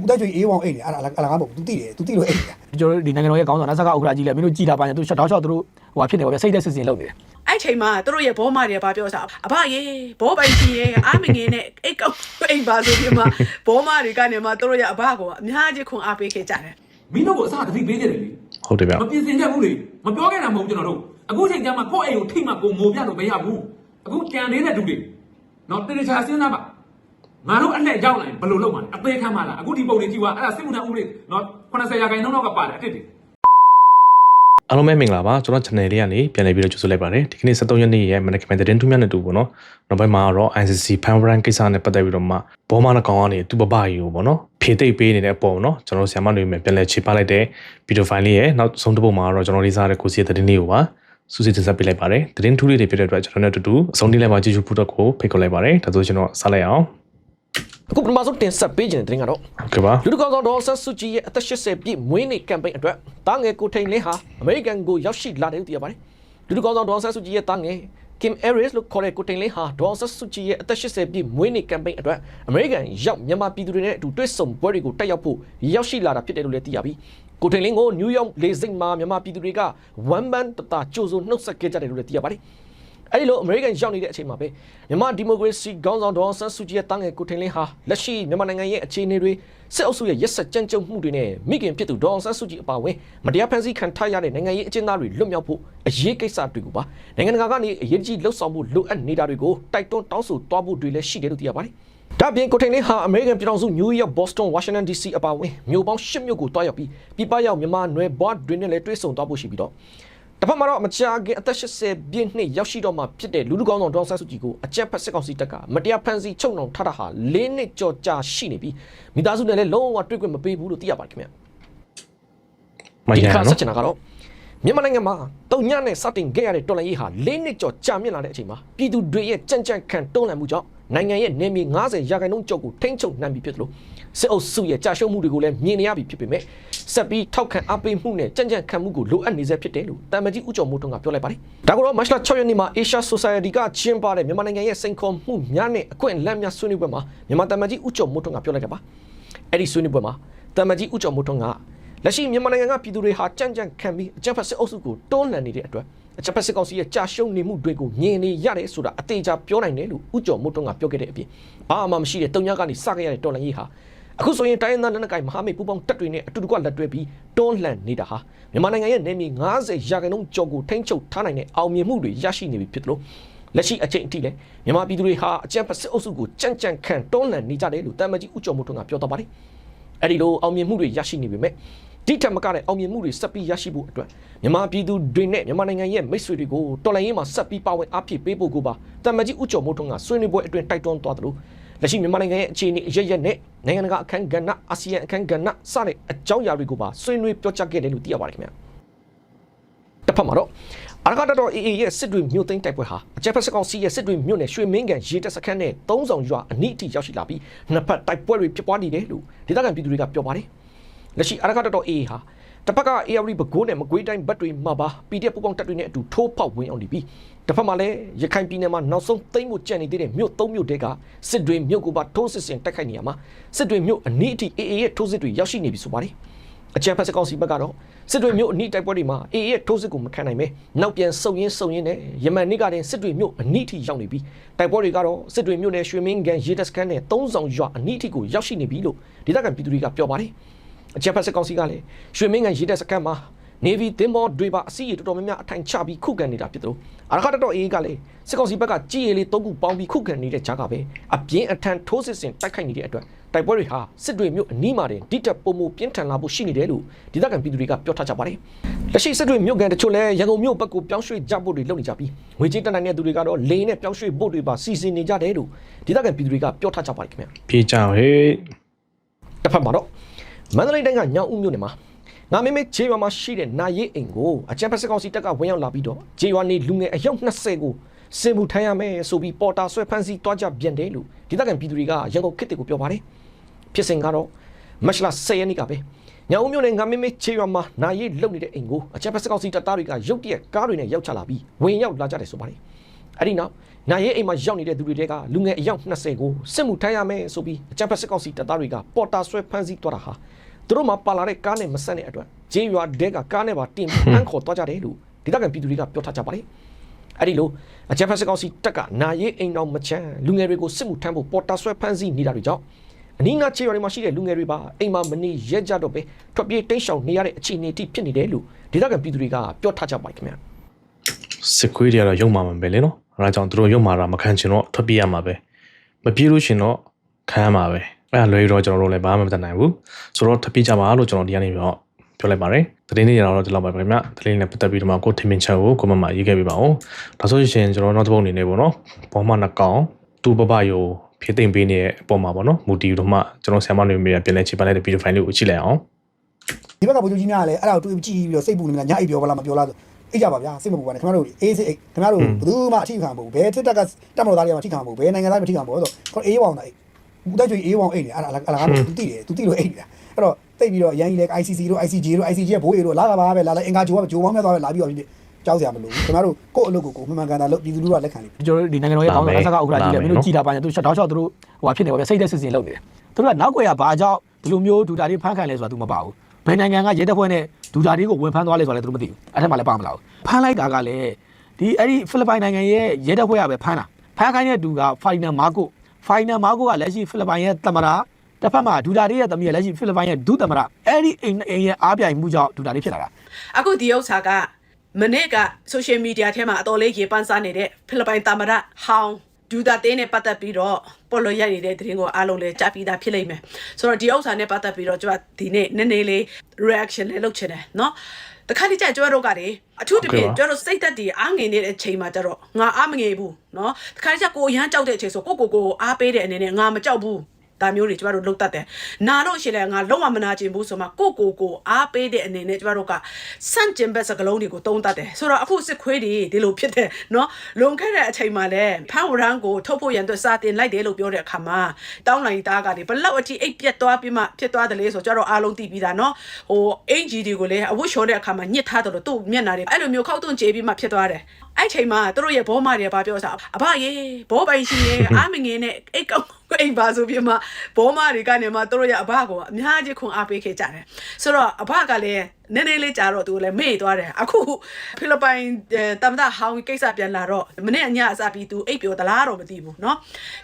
ဦးတက်ကျွေးအေးဝောင်အိတ်နေအဲ့ဒါအလကားမဟုတ်ဘူး तू သိတယ် तू သိလို့အိတ်နေတာကျွန်တော်တို့ဒီနိုင်ငံတော်ရဲ့ကောင်းဆောင်နတ်ဆက်ကဥက္ကရာကြီးလည်းမင်းတို့ကြည်လာပါနဲ့သူရှော့တောက်ရှော့သူတို့ဟိုဟာဖြစ်နေပါဗျစိတ်သက်စစ်စင်လုပ်နေတယ်အဲ့ချိန်မှာသူတို့ရဲ့ဘောမတွေကဘာပြောစားအဘရေဘောပိုင်ကြီးရဲ့အာမငယ်နဲ့အိတ်ကောက်အိတ်ပါဆိုပြီးမှဘောမတွေကနေမှသူတို့ရဲ့အဘကအများကြီးခွန်အားပေးခဲ့ကြတယ်မင်းတို့ကိုအစသတိပေးခဲ့တယ်လေဟုတ်တယ်ဗျမပြင်ဆင်ခဲ့ဘူးလေမပြောခဲ့တာမဟုတ်ကျွန်တော်တို့အခုချိန်ကျမှကိုယ့်အိမ်ကိုထိမှကိုငိုပြလို့မရဘူးအခုကြံနေတဲ့သူတွေနော်တေချာစဉ်းစားပါ ငါတို့အလှည့်ရောက်လာရင်ဘယ်လိုလုပ်မှာလဲအသေးခံမှာလားအခုဒီပုံလေးကြည့်ပါအဲ့ဒါစစ်မှုထမ်းဥပဒေနော်80ရာခိုင်နှုန်းလောက်ကပါတယ်အတစ်တွေအားလုံးပဲမင်္ဂလာပါကျွန်တော် channel လေးကနေပြန်လည်ပြီးတော့ကြိုဆိုလိုက်ပါတယ်ဒီကနေ့23ရက်နေ့ရဲ့မနက်ခင်းပိုင်းသတင်းထူးမြတ်နေတူပေါ့နော်နောက်ပိုင်းမှာတော့ ICC fan brand ကိစ္စနဲ့ပတ်သက်ပြီးတော့မှဘောမနှကောင်ကနေသူ့ပပကြီးကိုပေါ့နော်ဖြေသိပ်ပေးနေတဲ့အပေါ်နော်ကျွန်တော်ဆရာမတွေမြပြန်လည်ခြေပလိုက်တဲ့ဗီဒီယိုဖိုင်လေးရဲ့နောက်ဆုံးတစ်ပုဒ်မှာတော့ကျွန်တော်လေးစားတဲ့ကိုစီရဲ့သတင်းလေးကိုပါစူးစီးတင်ဆက်ပေးလိုက်ပါတယ်သတင်းထူးလေးတွေဖြစ်တဲ့အတွက်ကျွန်တော်နဲ့အတူတူအဆုံးထိလိုက်ပါကြည့်ရှုဖို့တော့ကိုဖိတ်ခေါ်လိုက်ပါတယ်ဒါဆိုကျွန်တော်ဆက်လိုက်အောင် အခုပထမဆုံးတင်ဆက်ပေးခြင်းတဲ့တင်ကတော့ဟုတ်ကဲ့ပါလူတကောင်ဆောင်ဒေါ်ဆတ်စုကြည်ရဲ့အသက်80ပြည့်မွေးနေ့ကမ်ပိန်းအတွက်တားငယ်ကိုထိန်လင်းဟာအမေရိကန်ကိုရောက်ရှိလာတယ်လို့သိရပါတယ်လူတကောင်ဆောင်ဒေါ်ဆတ်စုကြည်ရဲ့တားငယ် Kim Aris လို့ခေါ်တဲ့ကိုထိန်လင်းဟာဒေါ်ဆတ်စုကြည်ရဲ့အသက်80ပြည့်မွေးနေ့ကမ်ပိန်းအတွက်အမေရိကန်ရောက်မြန်မာပြည်သူတွေနဲ့အတူတွေ့ဆုံပွဲတွေကိုတက်ရောက်ဖို့ရောက်ရှိလာတာဖြစ်တယ်လို့လည်းသိရပြီးကိုထိန်လင်းကိုနယူးယောက်လေဆိပ်မှာမြန်မာပြည်သူတွေကဝမ်ဘန်တတာကြိုးစိုးနှုတ်ဆက်ခဲ့ကြတယ်လို့လည်းသိရပါတယ် အဲ့ဒီလိုအမေရိကန်ရောက်နေတဲ့အချိန်မှာပဲမြန်မာဒီမိုကရေစီခေါင်းဆောင်ဒေါ်အောင်ဆန်းစုကြည်ရဲ့တားငယ်ကိုထင်လင်းဟာလက်ရှိမြန်မာနိုင်ငံရဲ့အခြေအနေတွေစစ်အုပ်စုရဲ့ရက်စက်ကြမ်းကြုတ်မှုတွေနဲ့မိခင်ဖြစ်သူဒေါ်အောင်ဆန်းစုကြည်အပါအဝင်မတရားဖန်ဆီးခံထားရတဲ့နိုင်ငံရေးအကျဉ်းသားတွေလွတ်မြောက်ဖို့အရေးကိစ္စတွေကိုပါနိုင်ငံတကာကနေအရေးကြီးလှုပ်ဆောင်မှုလိုအပ်နေတာတွေကိုတိုက်တွန်းတောင်းဆိုသွားဖို့တွေလည်းရှိတယ်လို့သိရပါတယ်။ဒါပြင်ကိုထိန်လင်းဟာအမေရိကန်ပြည်ထောင်စုနယူးယောက်ဘော့စတွန်ဝါရှင်တန် DC အပါအဝင်မြို့ပေါင်း၈မြို့ကိုတွားရောက်ပြီးပြည်ပရောက်မြန်မာနွယ်ဘွားတွေနဲ့လည်းတွေ့ဆုံသွားဖို့ရှိပြီးတော့ တစ်ဖက်မှာတော့မကြာခင်အသက်80ပြည့်နှစ်ရောက်ရှိတော့မှဖြစ်တဲ့လူလူကောင်းဆောင်ဒေါန်ဆန်းစုကြည်ကိုအကြက်ဖက်စစ်ကောင်စီတပ်ကမတရားဖန်ဆီးချုပ်နှောင်ထားတာဟာ၄နှစ်ကျော်ကြာရှိနေပြီးမိသားစုနဲ့လည်းလုံးဝတွေ့ခွင့်မပေးဘူးလို့သိရပါတယ်ခင်ဗျာမဒီရခါနော်ဆက်ချင်တာကတော့မြန်မာနိုင်ငံမှာတုံညနဲ့စတင်ခဲ့ရတဲ့တော်လှန်ရေးဟာ၄နှစ်ကျော်ကြာမြင့်လာတဲ့အချိန်မှာပြည်သူတွေရဲ့ကြံ့ကြံ့ခံတွန်းလှန်မှုကြောင့်နိုင်ငံရဲ့နေမြေ90ရာခိုင်နှုန်းကျော်ကိုထိန်းချုပ်နိုင်ပြီဖြစ်တယ်လို့ စစ်အုပ်စုရဲ့ကြာရှုံးမှုတွေကိုလည်းမြင်နေရပြီဖြစ်ပေမဲ့ဆက်ပြီးထောက်ခံအားပေးမှုနဲ့ကြံ့ကြံ့ခံမှုကိုလိုအပ်နေစေဖြစ်တယ်လို့တမန်ကြီးဦးကျော်မိုးထွန်းကပြောလိုက်ပါတယ်။ဒါကတော့မတ်လ6ရက်နေ့မှာ Asia Society ကကျင်းပတဲ့မြန်မာနိုင်ငံရဲ့စိန်ခေါ်မှုများနဲ့အခွင့်အလမ်းများဆွေးနွေးပွဲမှာမြန်မာတမန်ကြီးဦးကျော်မိုးထွန်းကပြောလိုက်တာပါ။အဲ့ဒီဆွေးနွေးပွဲမှာတမန်ကြီးဦးကျော်မိုးထွန်းကလက်ရှိမြန်မာနိုင်ငံကပြည်သူတွေဟာကြံ့ကြံ့ခံပြီးအကြမ်းဖက်စစ်အုပ်စုကိုတွန်းလှန်နေတဲ့အတွက်အကြမ်းဖက်စစ်ကောင်စီရဲ့ကြာရှုံးနေမှုတွေကိုမြင်နေရတယ်ဆိုတာအသေးချာပြောနိုင်တယ်လို့ဦးကျော်မိုးထွန်းကပြောခဲ့တဲ့အပြင်ဘာမှမရှိတဲ့တုံညာကနေစခဲ့ရတဲ့တော်လှန်ရေးဟာ အခုဆိုရင်တိုင်းရင်းသားလက်နက်ကိုင်မဟာမိတ်ပူးပေါင်းတပ်တွေနဲ့အတူတကွလက်တွဲပြီးတွန်းလှန်နေတာဟာမြန်မာနိုင်ငံရဲ့နေမြေ90ရာခိုင်နှုန်းကျော်ကိုထိန်းချုပ်ထားနိုင်တဲ့အောင်မြင်မှုတွေရရှိနေပြီဖြစ်တယ်လို့လက်ရှိအချိန်အထိလည်းမြန်မာပြည်သူတွေဟာအကြမ်းဖက်စစ်အုပ်စုကိုကြံ့ကြံ့ခံတွန်းလှန်နေကြတယ်လို့တမန်ကြီးဦးကျော်မိုးထွန်းကပြောတော့ပါတယ်အဲ့ဒီလိုအောင်မြင်မှုတွေရရှိနေပေမဲ့ဒီထက်မကတဲ့အောင်မြင်မှုတွေဆက်ပြီးရရှိဖို့အတွက်မြန်မာပြည်သူတွေနဲ့မြန်မာနိုင်ငံရဲ့မိတ်ဆွေတွေကိုတော်လှန်ရေးမှာဆက်ပြီးပါဝင်အားဖြည့်ပေးဖို့ကိုပါတမန်ကြီးဦးကျော်မိုးထွန်းကဆွေးနွေးပွဲအတွင်းတိုက်တွန်းသွားသလို လက်ရှိမြန်မာနိုင်ငံရဲ့အခြေအနေအရရက်နဲ့နိုင်ငံတကာအခမ်းကဏ္ဍအာဆီယံအခမ်းကဏ္ဍစတဲ့အကြောင်းအရာတွေကိုပါဆွေးနွေးပြောကြားခဲ့တယ်လို့သိရပါတယ်ခင်ဗျာတစ်ဖက်မှာတော့အရကတတော် AA ရဲ့စစ်တွေမြို့သိမ်းတိုက်ပွဲဟာအကြက်ဖက်စကောင်စီရဲ့စစ်တွေမြို့နယ်ရွှေမင်းကန်ရေတပ်စခန်းနဲ့သုံးဆောင်ရွာအနီးအထိရောက်ရှိလာပြီးနှစ်ဖက်တိုက်ပွဲတွေဖြစ်ပွားနေတယ်လို့ဒေသခံပြည်သူတွေကပြောပါတယ်။လက်ရှိအရကတတော် AA ဟာ တစ်ဖက်က AR ဘကိုးနဲ့မကွေးတိုင်းဘက်တွေမှာပါ PDF ပူပေါင်းတပ်တွေနဲ့အတူထိုးဖောက်ဝင်အောင်နေပြီးတစ်ဖက်မှာလည်းရခိုင်ပြည်နယ်မှာနောက်ဆုံးသိမ်းမှုကြံနေသေးတဲ့မြို့သုံးမြို့တဲကစစ်တွေမြို့ကိုပါထိုးစစ်ဆင်တိုက်ခိုက်နေရမှာစစ်တွေမြို့အနီးအထိ AA ရဲ့ထိုးစစ်တွေရောက်ရှိနေပြီဆိုပါတယ်။အကြံဖက်စကောင်စီဘက်ကတော့စစ်တွေမြို့အနီးတိုက်ပွဲတွေမှာအေအေရဲ့ထိုးစစ်ကိုမခံနိုင်ပဲနောက်ပြန်ဆုတ်ရင်းဆုတ်ရင်းနဲ့ယမန်နေ့ကတည်းစစ်တွေမြို့အနီးထိရောက်နေပြီးတိုက်ပွဲတွေကတော့စစ်တွေမြို့နယ်ရွှေမင်းကန်ရေတပ်စခန်းနဲ့သုံးဆောင်ရွာအနီးထိကိုရောက်ရှိနေပြီလို့ဒေသခံပြည်သူတွေကပြောပါတယ် အကြံဖက်စကောင်စီကလည်းရွှေမင်းကန်ရေတပ်စခန်းမှာနေဗီသင်္ဘောတွေပါအစီအတော်တော်များများအထိုင်ချပြီးခုခံနေတာဖြစ်တယ်လို့အရခတတော်အေးကလည်းစစ်ကောင်စီဘက်ကကြည်ရည်လေးသုံးခုပေါင်းပြီးခုခံနေတဲ့ကြားကပဲအပြင်းအထန်ထိုးစစ်ဆင်တိုက်ခိုက်နေတဲ့အတွက်တိုက်ပွဲတွေဟာစစ်တွေမြို့အနီးမှာတင်တိတက်ပုံမှုပြင်းထန်လာဖို့ရှိနေတယ်လို့ဒေသခံပြည်သူတွေကပြောထားကြပါတယ်။လက်ရှိစစ်တွေမြို့ကန်တချို့လည်းရန်ကုန်မြို့ဘက်ကိုပြောင်းရွှေ့ကြဖို့တွေလုပ်နေကြပြီးငွေကြေးတက်နိုင်တဲ့သူတွေကတော့လေနဲ့ပြောင်းရွှေ့ဖို့တွေပါစီစဉ်နေကြတယ်လို့ဒေသခံပြည်သူတွေကပြောထားကြပါတယ်ခင်ဗျာ။ပြေးကြဟေးတစ်ဖက်မှာတော့ မန္တလေးတိုင်းကညောင်ဦးမြို့နယ်မှာငါမေမေဂျေရွာမှာရှိတဲ့နာရေးအိမ်ကိုအကြံဖက်စကောင်စီတပ်ကဝင်ရောက်လာပြီးတော့ဂျေရွာနေလူငယ်အယောက်20ကိုစင်မှုထမ်းရမယ်ဆိုပြီးပေါ်တာဆွဲဖမ်းဆီးတွားကြပြန်တယ်လို့ဒေသခံပြည်သူတွေကရန်ကုန်ခေတ်တွေကိုပြောပါတယ်ဖြစ်စဉ်ကတော့မတ်လ10ရက်နေ့ကပဲညောင်ဦးမြို့နယ်ငါမေမေဂျေရွာမှာနာရေးလုံနေတဲ့အိမ်ကိုအကြံဖက်စကောင်စီတပ်သားတွေကရုတ်တရက်ကားတွေနဲ့ရောက်ချလာပြီးဝင်ရောက်လာကြတယ်ဆိုပါတယ်အဲ့ဒီနောက် နိုင်ရဲအိမ်မှာရောက်နေတဲ့သူတွေတဲကလူငယ်အယောက်20ကိုစစ်မှုထမ်းရမယ်ဆိုပြီးအကြမ်းဖက်စစ်ကောင်စီတပ်သားတွေကပေါ်တာဆွဲဖမ်းဆီးသွားတာဟာသူတို့မှာပါလာတဲ့ကားနဲ့မဆက်တဲ့အတွက်ဂျေးရွာတဲကကားနဲ့ပါတင်ပြီးဖမ်းခေါ်သွားကြတယ်လို့ဒေသခံပြည်သူတွေကပြောထားကြပါတယ်အဲ့ဒီလိုအကြမ်းဖက်စစ်ကောင်စီတပ်ကနိုင်ရဲအိမ်တော်မချမ်းလူငယ်တွေကိုစစ်မှုထမ်းဖို့ပေါ်တာဆွဲဖမ်းဆီးနေတာတွေကြောင့်အနည်းငယ်ချေရွာတွေမှာရှိတဲ့လူငယ်တွေပါအိမ်မှာမနေရက်ကြတော့ပဲထွက်ပြေးတိမ်းရှောင်နေရတဲ့အခြေအနေအထိဖြစ်နေတယ်လို့ဒေသခံပြည်သူတွေကပြောထားကြပါတယ်ခင်ဗျာစစ်ခွေးတွေကတော့ရုံမာမှာပဲလေနော် အဲဒါကြောင့်သူတို့ရုံမာတာမခံချင်တော့ထွက်ပြေးရမှာပဲမပြေးလို့ရှင်တော့ခံရမှာပဲအဲ့ဒါလွယ်တော့ကျွန်တော်တို့လည်းဘာမှမတတ်နိုင်ဘူးဆိုတော့ထွက်ပြေးကြပါလို့ကျွန်တော်ဒီကနေ့တော့ပြောလိုက်ပါတယ်သတင်းတွေကတော့ဒီလောက်ပါပဲခင်ဗျသတင်းနဲ့ပတ်သက်ပြီးတော့မှကိုထင်မြင်ချက်ကိုကိုမမရေးခဲ့ပြပါဦးဒါဆိုရင်ကျွန်တော်နောက်တစ်ပုတ်အနေနဲ့ပေါ့နော်ဘောမနှကောင်သူ့ဘဘယိုဖြည့်သိမ့်ပေးနေတဲ့အပေါ်မှာပေါ့နော်မူတီတော့မှကျွန်တော်ဆရာမတွေမြေပြန်လဲချိပါလိုက်တဲ့ဗီဒီယိုဖိုင်လေးကိုကြည့်လိုက်အောင်ဒီဘက်ကဗိုလ်ချုပ်ကြီးများကလည်းအဲ့ဒါကိုတွေးကြည့်ပြီးတော့စိတ်ပူနေမှာညအိပ်ပြောပါလားမပြောလားဆို အိပ်ကြပါဗျာစိတ်မပူပါနဲ့ခင်ဗျားတို့အေးစိတ်အိပ်ခင်ဗျားတို့ဘယ်သူမှအထိခံမဟုတ်ဘူးဘယ်စစ်တပ်ကတပ်မတော်သားတွေကမှအထိခံမဟုတ်ဘူးဘယ်နိုင်ငံသားတွေမှအထိခံမဟုတ်ဘူးဆိုတော့အေးဝောင်တာအိပ်ဦးတက်ကျွေးအေးဝောင်အိပ်နေအဲ့ဒါအလကားသူတိတယ်သူတိလို့အိပ်နေတာအဲ့တော့တိတ်ပြီးတော့အရန်ကြီးလဲ ICC တို့ ICJ တို့ ICJ ရဲ့ဘိုးရီတို့လာတာပါပဲလာလိုက်အင်္ဂါဂျိုးကဂျိုးပေါင်းများသွားပဲလာပြီးတော့ကြောက်စရာမလိုဘူးခင်ဗျားတို့ကိုယ့်အလုပ်ကိုကိုမှန်မှန်ကန်ကန်လုပ်ပြည်သူလူထုကလက်ခံလိမ့်မယ်ကျွန်တော်တို့ဒီနိုင်ငံတော်ရဲ့အောင်းလက်ဆက်ကဥက္ကဋ္ဌကြီးလည်းမင်းတို့ကြည်တာပါညာသူရှက်တောက်လျှောက်သူတို့ဟိုဖြစ်နေပါဗျစိတ်သက်စစ်စင်လုပ်နေတယ်သူတို့ကနောက်ွယ်ကဘာကြောင့်ဒီလိုမျိုးဒူတာတွေဖမ်းခံလဲဆိုတာ तू မပါဘူး ဘယ်နိုင်ငံကရဲတပ်ဖွဲ့နဲ့ဒူတာတွေကိုဝင်ဖမ်းသွားလဲဆိုတာလည်း तू မသိဘူးအဲ့ထက်မှလည်းပါမလာဘူးဖမ်းလိုက်တာကလည်းဒီအဲ့ဒီဖိလစ်ပိုင်နိုင်ငံရဲ့ရဲတပ်ဖွဲ့ကပဲဖမ်းတာဖမ်းခိုင်းတဲ့ဒူကဖိုင်နယ်မာကိုဖိုင်နယ်မာကိုကလက်ရှိဖိလစ်ပိုင်ရဲ့သမ္မတတစ်ဖက်မှာဒူတာတွေရဲ့သမီးရဲ့လက်ရှိဖိလစ်ပိုင်ရဲ့ဒုသမ္မတအဲ့ဒီအိမ်အိမ်ရဲ့အားပြိုင်မှုကြောင့်ဒူတာတွေဖြစ်လာတာအခုဒီဥစ္စာကမနေ့က social media ထဲမှာအတော်လေးရေပန်းစားနေတဲ့ဖိလစ်ပိုင်သမ္မတဟောင်း ဒူတာတင်းနဲ့ပတ်သက်ပြီးတော့ပေါ်လို့ရနေတဲ့သတင်းကိုအားလုံးလည်းကြားပြီးသားဖြစ်လိမ့်မယ်ဆိုတော့ဒီဥစ္စာနဲ့ပတ်သက်ပြီးတော့ကျွန်တော်ဒီနေ့နည်းနည်းလေး reaction လေးလုပ်ချင်တယ်เนาะတခါတည်းကျကျွန်တော်တို့ကလေအထူးသဖြင့်ကျွန်တော်တို့စိတ်သက်တည်အားငင်နေတဲ့အချိန်မှာကျတော့ငါအားမငယ်ဘူးเนาะတခါတည်းကျကိုအရန်ကြောက်တဲ့အချိန်ဆိုကိုကိုကိုအားပေးတဲ့အနေနဲ့ငါမကြောက်ဘူး ဒါမျိုးတွေကျမတို့လုပ်တတ်တယ်။နာလို့ရှိရင်လည်းငါလုံးဝမနာကျင်ဘူးဆိုမှကိုကိုကိုအားပေးတဲ့အနေနဲ့ကျမတို့ကစန့်ကျင်ဘက်စကလုံးတွေကိုတုံးတတ်တယ်။ဆိုတော့အခုစစ်ခွေးတွေဒီလိုဖြစ်တယ်နော်။လွန်ခဲ့တဲ့အချိန်မှာလည်းဖန်ဝရန်ကိုထုတ်ဖို့ရန်အတွက်စာတင်လိုက်တယ်လို့ပြောတဲ့အခါမှာတောင်းလိုက်သားကလေဘလောက်အထိအိတ်ပြက်သွားပြီးမှဖြစ်သွားတယ်လေဆိုကျတော့အားလုံးသိပြီးသားနော်။ဟိုအင်ဂျီတွေကိုလည်းအဝတ်လျှော်တဲ့အခါမှာညှစ်ထားတယ်လို့သူ့မျက်နှာတွေအဲ့လိုမျိုးခောက်သွင်းကြေပြီးမှဖြစ်သွားတယ်။အဲ့ချိန်မှာသူတို့ရဲ့ဘောမတွေကဘာပြောစားအဘရေဘောပိုင်ရှင်ရေအာမငင်းနဲ့အိတ်ကောက် အိတ်ပါဆိုပြီးမှဘောမတွေကနေမှသူတို့ရဲ့အဘကိုအများကြီးခွန်အားပေးခဲ့ကြတယ်ဆိုတော့အဘကလည်းနည်းနည်းလေးကြာတော့သူလည်းမေ့သွားတယ်အခုဖိလစ်ပိုင်တမ်တာဟောင်းကိစ္စပြန်လာတော့မနေ့ညအစပြီးသူအိတ်ပြောသလားတော့မသိဘူးเนาะ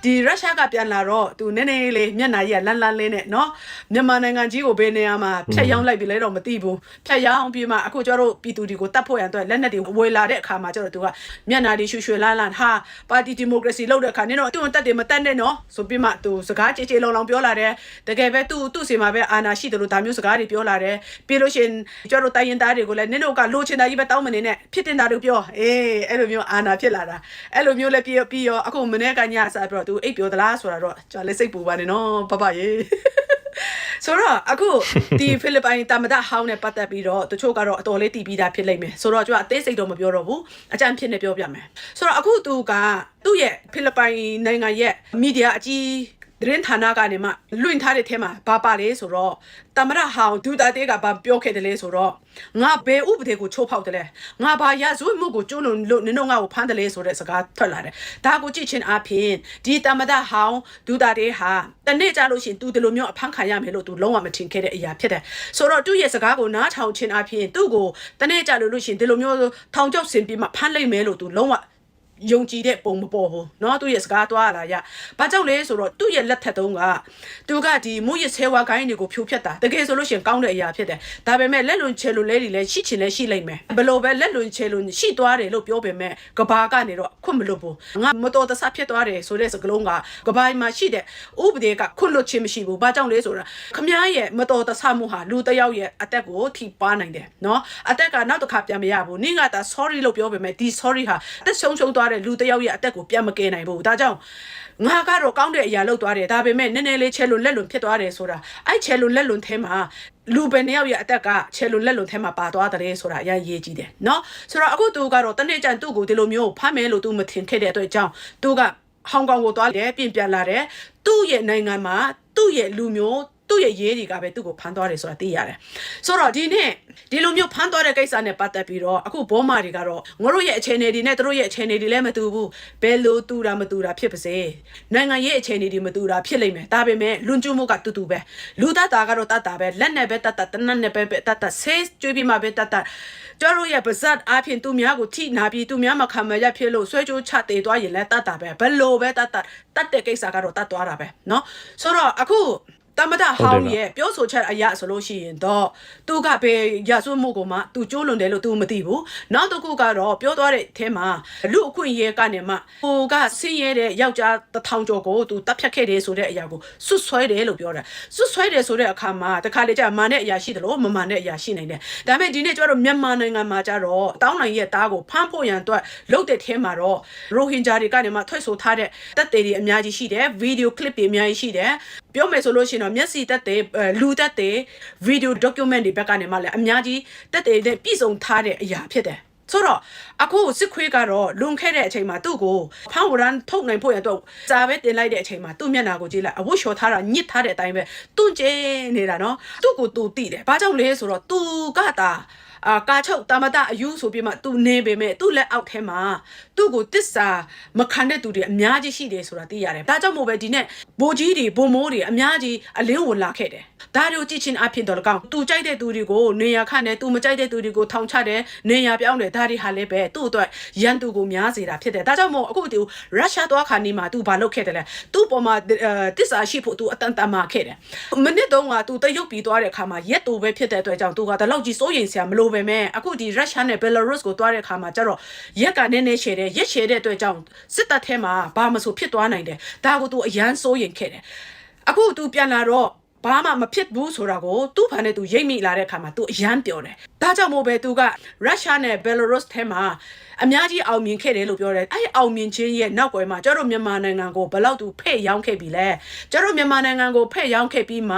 ဒီရုရှားကပြန်လာတော့သူနည်းနည်းလေးမျက်နှာကြီးကလန်းလန်းလေးနဲ့เนาะမြန်မာနိုင်ငံကြီးကိုဘယ်နေရာမှာဖြတ်ရောင်းလိုက်ပြီလဲတော့မသိဘူးဖြတ်ရောင်းပြီးမှအခုကျတော့ပြည်သူတွေကိုတတ်ဖို့ရန်အတွက်လက်နက်တွေဝေလာတဲ့အခါမှာကျတော့သူကမျက်နှာတွေရွှေရွှေလန်းလန်းဟာပါတီဒီမိုကရေစီလုပ်တဲ့အခါနင်တော့သူ့တက်တယ်မတက်နဲ့နော်ဆိုပြီးမှသူစကားကြေကြေလုံလုံပြောလာတယ်တကယ်ပဲသူ့သူ့စီမှာပဲအာနာရှိတယ်လို့ဒါမျိုးစကားတွေပြောလာတယ်ပြီးလို့ရှိရင် ကျတော့တိုင်းရင်သားတွေကိုလည်းနင်တို့ကလိုချင်တာကြီးပဲတောင်းမနေနဲ့ဖြစ်တင်တာတို့ပြောအေးအဲ့လိုမျိုးအာနာဖြစ်လာတာအဲ့လိုမျိုးလည်းပြီးပြီးရောအခုမနေ့ကညအစားပြီးတော့သူအိတ်ပြောသလားဆိုတာတော့ကျွန်တော်လည်းစိတ်ပူပါနေနော်ဘဘရေဆိုတော့အခုဒီဖိလစ်ပိုင်တာမဒဟောင်းနဲ့ပတ်သက်ပြီးတော့တချို့ကတော့အတော်လေးတည်ပြီးသားဖြစ်လိမ့်မယ်ဆိုတော့ကျွန်တော်အသေးစိတ်တော့မပြောတော့ဘူးအကြံဖြစ်နေပြောပြမယ်ဆိုတော့အခုသူကသူ့ရဲ့ဖိလစ်ပိုင်နိုင်ငံရဲ့မီဒီယာအကြီး သတင်းဌာနကနေမှလွင့်ထားတဲ့ထဲမှာဘာပါလဲဆိုတော့တမရဟောင်ဒူတာတေးကဘာပြောခဲ့တယ်လဲဆိုတော့ငါဘယ်ဥပဒေကိုချိုးဖောက်တယ်လဲငါဘာရဇွတ်မှုကိုကျုံးလို့နင်တို့ငါ့ကိုဖမ်းတယ်လဲဆိုတဲ့စကားထွက်လာတယ်ဒါကိုကြည့်ချင်းအပြင်ဒီတမရဟောင်ဒူတာတေးဟာတနေ့ကြလို့ရှင်သူဒီလိုမျိုးအဖမ်းခံရမယ်လို့သူလုံးဝမထင်ခဲ့တဲ့အရာဖြစ်တယ်ဆိုတော့သူ့ရဲ့စကားကိုနားထောင်ချင်းအပြင်သူ့ကိုတနေ့ကြလို့လို့ရှင်ဒီလိုမျိုးထောင်ကျောက်ဆင်ပြီးမှဖမ်းလိုက်မယ်လို့သူလုံးဝ ယုံကြည်တဲ့ပုံမပေါ်ဘူးเนาะသူ့ရဲ့စကားသွားလာရဘာကြောင့်လဲဆိုတော့သူ့ရဲ့လက်ထက်တုံးကသူကဒီမူရဆဲဝါကိုင်းတွေကိုဖြိုဖျက်တာတကယ်ဆိုလို့ရှိရင်ကောင်းတဲ့အရာဖြစ်တယ်ဒါပေမဲ့လက်လွန်ချေလွန်လဲတွေလည်းရှိချင်လဲရှိလိမ့်မယ်ဘယ်လိုပဲလက်လွန်ချေလွန်ရှိသွားတယ်လို့ပြောပေမဲ့ကဘာကနေတော့ခွတ်မလွတ်ဘူးငါမတော်တဆဖြစ်သွားတယ်ဆိုတဲ့စကလုံးကကဘာမှာရှိတဲ့ဥပဒေကခွတ်လွတ်ခြင်းမရှိဘူးဘာကြောင့်လဲဆိုတာခမားရဲ့မတော်တဆမှုဟာလူတစ်ယောက်ရဲ့အသက်ကိုထိပါနိုင်တယ်เนาะအသက်ကနောက်တစ်ခါပြန်မရဘူးနင့်ကဒါ sorry လို့ပြောပေမဲ့ဒီ sorry ဟာအသက်ဆုံးရှုံးသွား တဲ့လူတစ်ယောက်ရဲ့အသက်ကိုပြန်မကယ်နိုင်ဘူးဒါကြောင့်ငါကတော့ကောင်းတဲ့အရာလုပ်သွားတယ်ဒါပေမဲ့နည်းနည်းလေးချဲလွန်လက်လွန်ဖြစ်သွားတယ်ဆိုတာအဲ့ချဲလွန်လက်လွန်ထဲမှာလူပဲနှစ်ယောက်ရဲ့အသက်ကချဲလွန်လက်လွန်ထဲမှာပါသွားတယ်ဆိုတာအရင်ရေးကြည့်တယ်နော်ဆိုတော့အခုသူကတော့တနေ့ကျန်သူ့ကိုဒီလိုမျိုးဖမ်းမယ်လို့သူမထင်ခဲ့တဲ့အတွက်ကြောင့်သူကဟောင်ကောင်ကိုသွားတယ်ပြင်ပြန်လာတယ်သူ့ရဲ့နိုင်ငံမှာသူ့ရဲ့လူမျိုး သူ့ရဲ့ရေးတွေကပဲသူ့ကိုဖမ်းသွားတယ်ဆိုတာသိရတယ်ဆိုတော့ဒီနေ့ဒီလိုမျိုးဖမ်းသွားတဲ့ကိစ္စနဲ့ပတ်သက်ပြီးတော့အခုဘောမာတွေကတော့ငါတို့ရဲ့အခြေအနေတွေနဲ့တို့ရဲ့အခြေအနေတွေလည်းမတူဘူးဘယ်လိုတူတာမတူတာဖြစ်ပါစေနိုင်ငံရေးအခြေအနေတွေမတူတာဖြစ်လိမ့်မယ်ဒါပေမဲ့လွန်ကျူးမှုကတူတူပဲလူတတ်တာကတော့တတ်တာပဲလက်နဲ့ပဲတတ်တာတနတ်နဲ့ပဲတတ်တာဆေးကျွေးပြီးမှပဲတတ်တာကျတို့ရဲ့ပါဇက်အပြင်သူများကိုထိနာပြီးသူများမခံမရဖြစ်လို့ဆွဲကြိုးချတေသွားရင်လည်းတတ်တာပဲဘယ်လိုပဲတတ်တာတတ်တဲ့ကိစ္စကတော့တတ်သွားတာပဲเนาะဆိုတော့အခု တမဒဟောင်းရဲ့ပြောဆိုချက်အရာဆိုလို့ရှိရင်တော့သူကဘယ်ရဆွမှုကိုမှသူကျိုးလွန်တယ်လို့သူမသိဘူးနောက်တစ်ခုကတော့ပြောသွားတဲ့အထဲမှာလူအခွင့်အရေးကနေမှဟိုကဆင်းရဲတဲ့ယောက်ျားတစ်ထောင်ကျော်ကိုသူတပ်ဖြတ်ခဲ့တယ်ဆိုတဲ့အရာကိုစွတ်ဆွဲတယ်လို့ပြောတာစွတ်ဆွဲတယ်ဆိုတဲ့အခါမှာတခါလေကြာမာတဲ့အရာရှိတယ်လို့မမာတဲ့အရာရှိနိုင်တယ်ဒါပေမဲ့ဒီနေ့ကျတော့မြန်မာနိုင်ငံမှာကျတော့တောင်းနိုင်ရဲ့တားကိုဖမ်းဖို့ရန်အတွက်လုပ်တဲ့ထဲမှာတော့ရိုဟင်ဂျာတွေကနေမှထွက်ဆိုထားတဲ့တက်တွေတွေအများကြီးရှိတယ်ဗီဒီယိုကလစ်တွေအများကြီးရှိတယ်ပြောမယ်ဆိုလို့ရှိရင်တော့မျက်စိတက်တဲ့လူတက်တဲ့ဗီဒီယို document တွေဘက်ကနေမှလည်းအများကြီးတက်တဲ့နဲ့ပြည်စုံထားတဲ့အရာဖြစ်တယ်ဆိုတော့အခုစစ်ခွေးကတော့လွန်ခဲ့တဲ့အချိန်မှာသူ့ကိုဖောင်းဝရန်ထုတ်နိုင်ဖို့ရတော့စာပဲတင်လိုက်တဲ့အချိန်မှာသူ့မျက်နှာကိုကြည့်လိုက်အဝတ်လျှော်ထားတာညစ်ထားတဲ့အတိုင်းပဲတွန့်ကျဲနေတာနော်သူ့ကိုသူတိတယ်ဘာကြောင့်လဲဆိုတော့သူကတာအာကာချုပ်တာမတအယူဆိုပြီးမှသူနေပေမဲ့သူ့လက်အောက်ထဲမှာ သူ့ကိုတစ္ဆာမခံတဲ့သူတွေအများကြီးရှိတယ်ဆိုတာသိရတယ်ဒါကြောင့်မို့ပဲဒီနေ့ဘိုးကြီးတွေဘိုးမိုးတွေအများကြီးအလင်းဝင်လာခဲ့တယ်ဒါတို့ကြည့်ချင်းအဖြစ်တော့လကောင်းသူကြိုက်တဲ့သူတွေကိုနေရခန့်တယ်သူမကြိုက်တဲ့သူတွေကိုထောင်ချတယ်နေရပြောင်းတယ်ဒါတွေဟာလည်းပဲသူ့အတွက်ရန်သူကိုများစေတာဖြစ်တယ်ဒါကြောင့်မို့အခုသူရုရှားသွားခါနေမှာသူဘာလုပ်ခဲ့တယ်လဲသူ့ပေါ်မှာတစ္ဆာရှိဖို့သူအတန်တန်မာခဲ့တယ်မနစ်တုန်းကသူတရုတ်ပြည်သွားတဲ့အခါမှာရက်တူပဲဖြစ်တဲ့အတွက်ကြောင့်သူကတလောက်ကြီးစိုးရိမ်စရာမလိုပဲမဲ့အခုဒီရုရှားနဲ့ဘယ်လာရုစ်ကိုသွားတဲ့အခါမှာကျတော့ရက်ကနည်းနည်းရှည်တယ်ရက်ရှည်တဲ့အတွက်ကြောင့်စစ်တပ်ထဲမှာဘာမဆိုဖြစ်သွားနိုင်တယ်ဒါကိုသူအရန်စိုးရိမ်ခဲ့တယ်အခုသူပြန်လာတော့ဘာမှမဖြစ်ဘူးဆိုတာကိုသူ့ဖန်နဲ့သူရိပ်မိလာတဲ့အခါမှာသူအယမ်းပြောတယ်။ ဒါကြောင့်မို့ပဲသူကရုရှားနဲ့ဘယ်လာရုစ်ထဲမှာအများကြီးအောင်မြင်ခဲ့တယ်လို့ပြောတယ်။အဲ့အောင်မြင်ခြင်းရဲ့နောက်ွယ်မှာကျတော့မြန်မာနိုင်ငံကိုဘယ်လောက်သူဖဲ့ရောင်းခဲ့ပြီလဲ။ကျတော့မြန်မာနိုင်ငံကိုဖဲ့ရောင်းခဲ့ပြီးမှ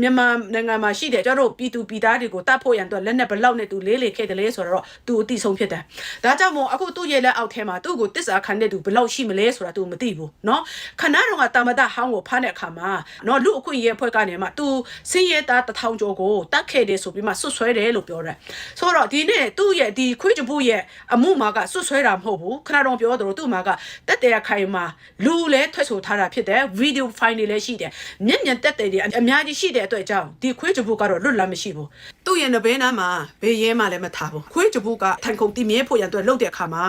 မြန်မာနိုင်ငံမှာရှိတဲ့ကျတော့ပြည်သူပြည်သားတွေကိုတတ်ဖို့ရန်အတွက်လက်နဲ့ဘယ်လောက်နဲ့သူလေးလေခဲ့တယ်လဲဆိုတော့သူအတိဆုံးဖြစ်တယ်။ဒါကြောင့်မို့အခုသူ့ရဲ့လက်အောက်ထဲမှာသူ့ကိုတစ္ဆာခံတဲ့သူဘယ်လောက်ရှိမလဲဆိုတာသူမသိဘူးเนาะခဏတော့ကတာမတဟောင်းကိုဖမ်းတဲ့အခါမှာเนาะလူအခွင့်အရေးအဖွဲ့ကနေမှသူစင်းရဲသားတထောင်ကျော်ကိုတတ်ခဲ့တယ်ဆိုပြီးမှဆွတ်ဆွဲတယ်လို့ပြောတယ် ဆိုတော့ဒီနေ့သူ့ရဲ့ဒီခွေးချပုရဲ့အမှုမှာကဆွတ်ဆွဲတာမဟုတ်ဘူးခဏတော့ပြောတော့သူ့မှာကတက်တဲ့ခိုင်မှာလူလဲထွက်ဆိုထားတာဖြစ်တယ်ဗီဒီယိုဖိုင်တွေလည်းရှိတယ်မျက်မြင်တက်တဲ့တွေအများကြီးရှိတဲ့အတွက်ကြောင့်ဒီခွေးချပုကတော့လွတ်လပ်မရှိဘူးသူ့ရဲ့နဘေးနားမှာဘေးရဲမှလည်းမထားဘူးခွေးချပုကထိုင်ခုံတီမြဲဖို့ရန်အတွက်လှုပ်တဲ့အခါမှာ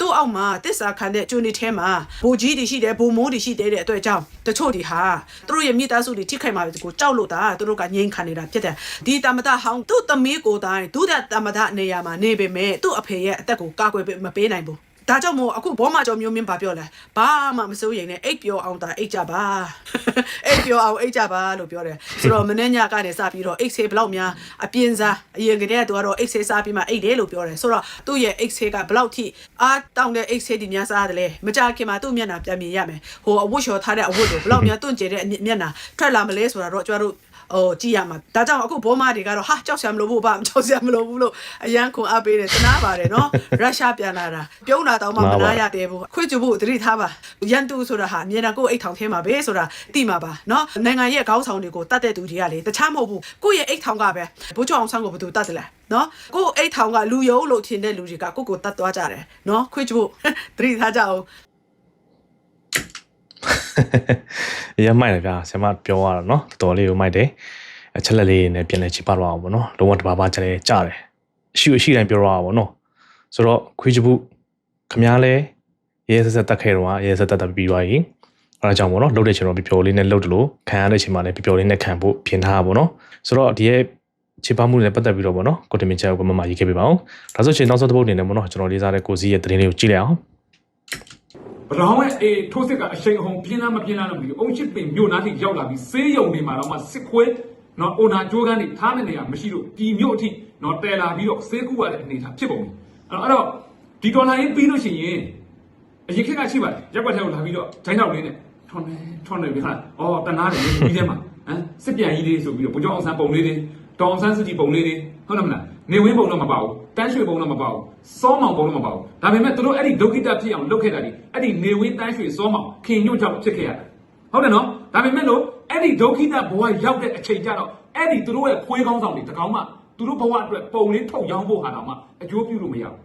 သူ့အောက်မှာတစ္ဆာခံတဲ့ဂျူနီထဲမှာဘူကြီးတွေရှိတယ်ဘူမိုးတွေရှိတဲ့အတွက်ကြောင့်တချို့တွေဟာသူတို့ရဲ့မိသားစုတွေထိခိုက်မှာကိုကြောက်လို့တာသူတို့ကငြိမ်ခံနေတာဖြစ်တယ်ဒီတမတဟောင်းသူ့သမီးကိုတိုင်းဒုတဲ့တမတနေရာမှာနေပေမဲ့သူ့အဖေရဲ့အသက်ကိုကာကွယ်မပေးနိုင်ဘူး ဒါကြောင့်မို့အခုဘောမကျော်မျိုးမင်းဘာပြောလဲဘာမှမစိုးရိမ်နဲ့အိတ်ပြောအောင်တာအိတ်ကြပါအိတ်ပြောအောင်အိတ်ကြပါလို့ပြောတယ်ဆိုတော့မနေ့ညကနေစပြီးတော့အိတ်ဆေးဘလောက်များအပြင်းစားအရင်ကတည်းကသူကတော့အိတ်ဆေးစားပြီးမှအိတ်တယ်လို့ပြောတယ်ဆိုတော့သူ့ရဲ့အိတ်ဆေးကဘလောက်ထိအားတောင်းတဲ့အိတ်ဆေးဒီများစားတယ်လဲမကြခင်မှာသူ့မျက်နှာပြန်မြင်ရမယ်ဟိုအဝတ်လျှော်ထားတဲ့အဝတ်ကိုဘလောက်များတွန့်ကျဲတဲ့မျက်နှာထွက်လာမလဲဆိုတာတော့ကျွန်တော်တို့ ဟိုကြည့်ရမှာဒါကြောင့်အခုဘောမတွေကတော့ဟာကြောက်စရာမလိုဘူးဗျမကြောက်စရာမလိုဘူးလို့အရန်ခွန်အားပေးတယ်တနာပါတယ်နော်ရုရှားပြန်လာတာပြုံးတာတောင်မှမနာရတဲ့ဘူးခွေ့ကြဖို့တတိထားပါရန်တူဆိုတာဟာအမြဲတမ်းကိုယ့်အိတ်ထောင်ထဲမှာပဲဆိုတာသိမှာပါနော်နိုင်ငံရဲ့ခေါင်းဆောင်တွေကိုတတ်တဲ့သူတွေကလေတခြားမဟုတ်ဘူးကိုယ့်ရဲ့အိတ်ထောင်ကပဲဘိုးကျော်အောင်ဆန်းကိုဘယ်သူတတ်တယ်လဲနော်ကိုယ့်အိတ်ထောင်ကလူယုံလို့ထင်တဲ့လူတွေကကိုယ့်ကိုတတ်သွားကြတယ်နော်ခွေ့ကြဖို့တတိထားကြအောင် ရမ်းမိုက်တယ်ဗျာဆင်မပြောရတော့เนาะတော်တော်လေးကိုမိုက်တယ်အချက်လက်လေးနဲ့ပြန်လဲချိပါတော့အောင်ပေါ့နော်လုံးဝတဘာဘာချက်လဲကြားတယ်အရှိအရှိတိုင်းပြောရအောင်ပေါ့နော်ဆိုတော့ခွေးချပုခမားလဲရဲဆက်ဆက်တက်ခဲ့တော့ရဲဆက်တက်တက်ပြီးသွားရင်အဲဒါကြောင့်ပေါ့နော်လှုပ်တဲ့ချိန်တော့ပျော်လေးနဲ့လှုပ်တယ်လို့ခံရတဲ့ချိန်မှာလည်းပျော်လေးနဲ့ခံဖို့ပြင်ထားတာပေါ့နော်ဆိုတော့ဒီရဲ့ချစ်ပါမှုနဲ့ပတ်သက်ပြီးတော့ပေါ့နော်ကိုတင်မင်ချာကိုမမရေးခဲ့ပေးပါအောင်ဒါဆိုရှင်နောက်ဆုံးတစ်ပုတ်အနေနဲ့ပေါ့နော်ကျွန်တော်လေးစားတဲ့ကိုစီးရဲ့သတင်းလေးကိုကြည့်လိုက်အောင် ဘလောင်းရဲ့အေးထိုးစစ်ကအရှိန်အဟုန်ပြင်းလားမပြင်းလားတော့မသိဘူးအုံချစ်ပင်မြို့နားထိရောက်လာပြီးဆေးရုံတွေမှာတော့မှစစ်ခွဲနော်အိုနာကျိုးကန်းတွေထားတဲ့နေရာမရှိလို့ဒီမြို့အထိနော်တဲလာပြီးတော့ဆေးကူရတဲ့အနေအထားဖြစ်ပုံပြီအဲ့တော့ဒီဒေါ်လာရင်းပြီးလို့ရှိရင်အရင်ခေတ်ကရှိပါတယ်ရက်ွက်ထဲကိုလာပြီးတော့ဂျိုင်းတော့လေးနဲ့ထွန်းနေထွန်းနေပြီဟာအော်တနာတယ်ပြီးထဲမှာဟမ်စစ်ပြန်ကြီးလေးဆိုပြီးတော့ဘုကြောအောင်ဆန်းပုံလေးတွေတောင်ဆန်းစုကြည်ပုံလေးတွေဟုတ်တယ်မလားနေဝင်းပုံတော့မပါဘူး တန်းရွှေပုံတော့မပါဘူးစောမောင်ပုံတော့မပါဘူးဒါပေမဲ့သူတို့အဲ့ဒီဒုက္ခိတဖြစ်အောင်လုပ်ခဲ့တာဒီအဲ့ဒီနေဝင်းတန်းရွှေစောမောင်ခင်ညွတ်ကြောင့်ဖြစ်ခဲ့ရတာဟုတ်တယ်နော်ဒါပေမဲ့လို့အဲ့ဒီဒုက္ခိတဘဝရောက်တဲ့အချိန်ကျတော့အဲ့ဒီသူတို့ရဲ့ခွေးကောင်းဆောင်တွေတကောင်မှသူတို့ဘဝအတွက်ပုံလေးထုတ်ရောင်းဖို့ဟာတော့မှအကျိုးပြုလို့မရဘူး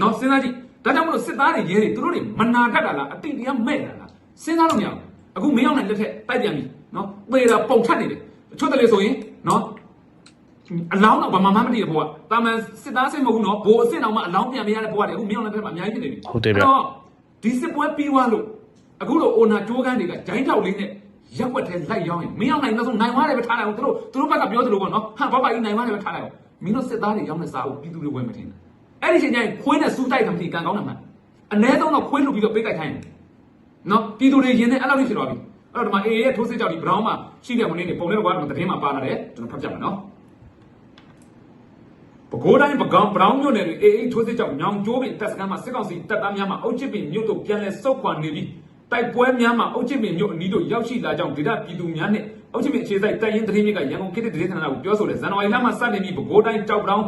နော်စဉ်းစားကြည့်ဒါကြောင့်မလို့စစ်သားတွေရဲတွေသူတို့တွေမနာတတ်တာလားအတိတရားမဲ့တာလားစဉ်းစားလို့မရဘူးအခုမင်းအောင်တဲ့လက်ထက်တိုက်ပြန်ပြီနော်သေတာပုံထက်နေတယ်အချွတ်တယ်လေဆိုရင်နော် အလောင်းတော့ဘာမှမမသိတဲ့ဘဝတာမန်စစ်သားစိတ်မဟုတ်ဘူးနော်ဘိုးအစ်စ်တော်မှအလောင်းပြန်မရတဲ့ဘဝတွေအခုမြောင်းတဲ့ဘက်မှာအများကြီးဖြစ်နေပြီဟုတ်တယ်ဗျတော့ဒီစစ်ပွဲပြီးသွားလို့အခုလိုအိုနာကြိုးကန်းတွေကဂျိုင်းထောက်လေးနဲ့ရက်ွက်ထဲလိုက်ရောက်ရင်မင်းအောင်နိုင်တော့ဆိုနိုင်သွားတယ်ပဲထားလိုက်အောင်သူတို့သူတို့ဘက်ကပြောသလိုပေါ့နော်ဟာဘာဘာကြီးနိုင်သွားတယ်ပဲထားလိုက်အောင်မင်းတို့စစ်သားတွေရောက်နေစားဖို့ပြည်သူတွေဝယ်မထင်ဘူးအဲ့ဒီချိန်ကျရင်ခွေးနဲ့စူးတိုက်တာမသိကန်ကောင်းတယ်မှန်အ ਨੇ ဆုံးတော့ခွေးလူပြီးတော့ပေးကြိုက်ခိုင်းတယ်နော်ပြည်သူတွေရင်နဲ့အဲ့လောက်ကြီးဖြစ်သွားပြီအဲ့တော့ဒီမှာအေရဲ့ထိုးစစ်ကြောက်ဒီဘရောင်းမှာရှိတဲ့မင်းတွေပုံလေးကွာဒီသတင်းမှာပါလာတယ်ကျွန်တော်ဖတ်ပြမယ်နော် ပဲခူးတိုင်းပကောင်းဘရောင်းမြို့နယ်တွင်အေအေထိုးစစ်ကြောင့်ညောင်ကျိုးပင်တပ်စခန်းမှာစစ်ကောင်စီတပ်သားများမှအုပ်ချစ်ပင်မြို့သို့ပြန်လည်ဆုတ်ခွာနေပြီးတိုက်ပွဲများမှာအုပ်ချစ်ပင်မြို့အနီးသို့ရောက်ရှိလာကြောင်းဒေသပြည်သူများနှင့်အုပ်ချစ်ပင်အခြေစိုက်တပ်ရင်းသတင်းမြစ်ကရန်ကုန်ခေတ်သစ်သတင်းဌာနကိုပြောဆိုတဲ့ဇန်နဝါရီလမှစတင်ပြီးပဲခူးတိုင်းကြောက်ပြောင်း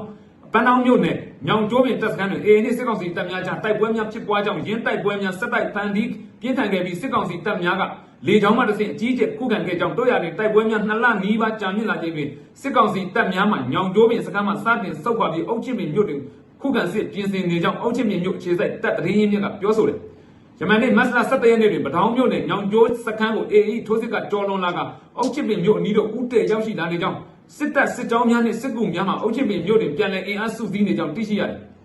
ပန်းတောင်းမြို့နယ်ညောင်ကျိုးပင်တပ်စခန်းတွင်အေအေနှင့်စစ်ကောင်စီတပ်များကြားတိုက်ပွဲများဖြစ်ပွားကြောင်းရင်းတိုက်ပွဲများဆက်တိုက်ဖန်တီးပြင်းထန်ခဲ့ပြီးစစ်ကောင်စီတပ်များက လေကြောင်းမှတစ်ဆင့်အကြီးအကျယ်ခုခံခဲ့ကြောင်းတို့ရတဲ့တိုက်ပွဲများနှစ်လနီးပါးကြာမြင့်လာခြင်းတွင်စစ်ကောင်စီတပ်များမှညောင်ကျိုးပင်စခန်းမှစတင်ဆုတ်ခွာပြီးအုပ်ချစ်ပင်မြို့တွင်ခုခံစစ်ပြင်ဆင်နေကြောင်းအုပ်ချစ်မြင့်မြို့အခြေစိုက်တပ်တရင်ရင်းမြစ်ကပြောဆိုတယ်။ယမန်နေ့မတ်လ17ရက်နေ့တွင်ပထောင်မြို့နယ်ညောင်ကျိုးစခန်းကို AE ထိုးစစ်ကကြော်လွန်လာကအုပ်ချစ်ပင်မြို့အနီးသို့ဦးတည်ရောက်ရှိလာနေကြောင်းစစ်တပ်စစ်ကြောင်းများနှင့်စစ်ကူများမှအုပ်ချစ်ပင်မြို့တွင်ပြန်လည်အင်အားစုစည်းနေကြောင်းသိရှိရတယ်။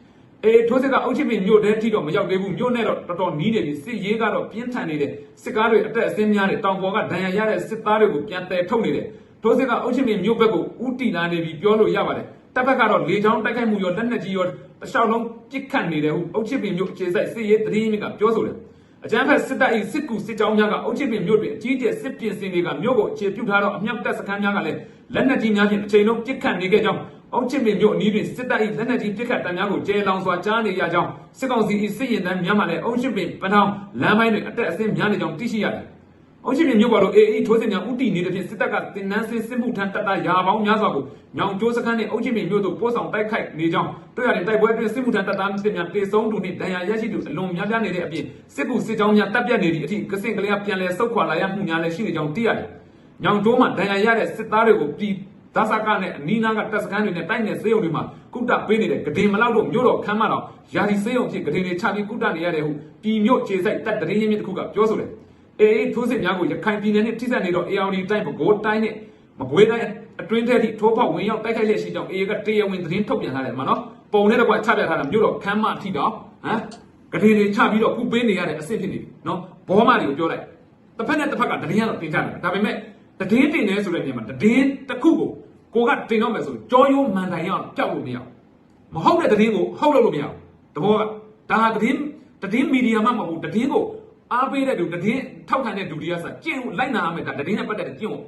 အေးထိုးစစ်ကအုပ်ချစ်ပင်မြို့ထဲထိတော့မရောက်သေးဘူးမြို့နဲ့တော့တော်တော်နီးနေပြီစစ်ရေးကတော့ပြင်းထန်နေတဲ့စစ်ကားတွေအတက်အဆင်းများတဲ့တောင်ပေါ်ကဒဏ်ရာရတဲ့စစ်သားတွေကိုပြန်တယ်ထုတ်နေတယ်ထိုးစစ်ကအုပ်ချစ်ပင်မြို့ဘက်ကိုဦးတီလာနေပြီပြောလို့ရပါတယ်တပ်ဘက်ကတော့လေချောင်းတိုက်ခိုက်မှုရောလက်နက်ကြီးရောတစ်လျှောက်လုံးပြစ်ခတ်နေတယ်ဟုအုပ်ချစ်ပင်မြို့အခြေစိုက်စစ်ရေးသတင်းရင်းမြစ်ကပြောဆိုတယ်အကြမ်းဖက်စစ်တပ်၏စစ်ကူစစ်ကြောင်းများကအုပ်ချစ်ပင်မြို့တွင်အကြီးအကျယ်စစ်ပြင်ဆင်တွေကမြို့ကိုအခြေပြုထားသောအမြောက်တပ်စခန်းများကလည်းလက်နက်ကြီးများဖြင့်အချိန်လုံးပြစ်ခတ်နေခဲ့ကြောင်း အုပ်ချစ်ပင်မြို့အနီးတွင်စစ်တပ်၏လက်နက်ကြီးပြစ်ခတ်တံများကိုကျဲလောင်စွာကြားနေရကြောင်းစစ်ကောင်စီ၏စစ်ရင်တန်းများမှလည်းအုပ်ချစ်ပင်ပန်းထောင်လမ်းပိုင်းတွင်အတက်အဆင်းများနေကြောင်းသိရှိရတယ်အုတ်ချင်မြို့ပေါ်တော့အေအေထိုးစင်များဥတီနေတဲ့ဖြင့်စစ်တပ်ကတင်နန်းစင်စစ်မှုထမ်းတပ်သားရာပေါင်းများစွာကိုညောင်ကျိုးစခန်းနဲ့အုတ်ချင်မြို့သို့ပို့ဆောင်တိုက်ခိုက်နေကြောင်းတွေ့ရတဲ့တိုက်ပွဲအတွင်းစစ်မှုထမ်းတပ်သားများတေဆုံးသူနှင့်ဒဏ်ရာရရှိသူအလွန်များပြားနေတဲ့အပြင်စစ်ကူစစ်ကြောင်းများတပ်ပြတ်နေသည့်အထိကစင်ကလေးကပြန်လည်ဆုတ်ခွာလာရမှုများလည်းရှိနေကြောင်းသိရတယ်။ညောင်ကျိုးမှာဒဏ်ရာရတဲ့စစ်သားတွေကိုပြည် ဒါစကနဲ့အနီးနားကတပ်စခန်းတွေနဲ့တိုက်နယ်စေယုံတွေမှာကုတပေးနေတဲ့ဂဒင်မလောက်တို့မြို့တော်ခမ်းမတော်ယာဒီစေယုံဖြစ်ဂဒင်တွေချပြီးကုတနေရတဲ့ဟုပြည်မြို့ခြေစိုက်တပ်တရင်ရင်းမြစ်တစ်ခုကပြောဆိုတယ်။အေးထိုးစစ်များကိုရခိုင်ပြည်နယ်နဲ့ထိစပ်နေတော့ ARD တိုင်းပဲခူးတိုင်းနဲ့မကွေးတိုင်းအတွင်းထဲထိထိုးဖောက်ဝင်ရောက်တိုက်ခိုက်လက်ရှိကြောင်းအေးကတရားဝင်သတင်းထုတ်ပြန်ထားတယ်မှာနော်ပုံနဲ့တော့ကချပြထားတာမြို့တော့ခမ်းမအထိတော့ဟမ်ကတိတွေချပြီးတော့ခုပေးနေရတဲ့အဆင့်ဖြစ်နေပြီနော်ဘောမတွေကိုပြောလိုက်တစ်ဖက်နဲ့တစ်ဖက်ကသတင်းကတော့တင်ကြတယ်ဒါပေမဲ့သတင်းတင်နေဆိုတဲ့နေရာမှာသတင်းတစ်ခုကို ကိုကတင်တော့မယ်ဆိုကြောရိုးမှန်တိုင်ရအောင်ကြောက်လို့မရဘူးမဟုတ်တဲ့သတင်းကိုဟုတ်လို့လို့မရဘူးတဘောကဒါဟာသတင်းသတင်းမီဒီယာမှမဟုတ်ဘူးသတင်းကိုအားပေးတဲ့သူသတင်းထောက်ခံတဲ့သူတွေကစကျင့်ကိုလိုက်နာရမယ်ဒါသတင်းနဲ့ပတ်သက်တဲ့ကျင့်ကို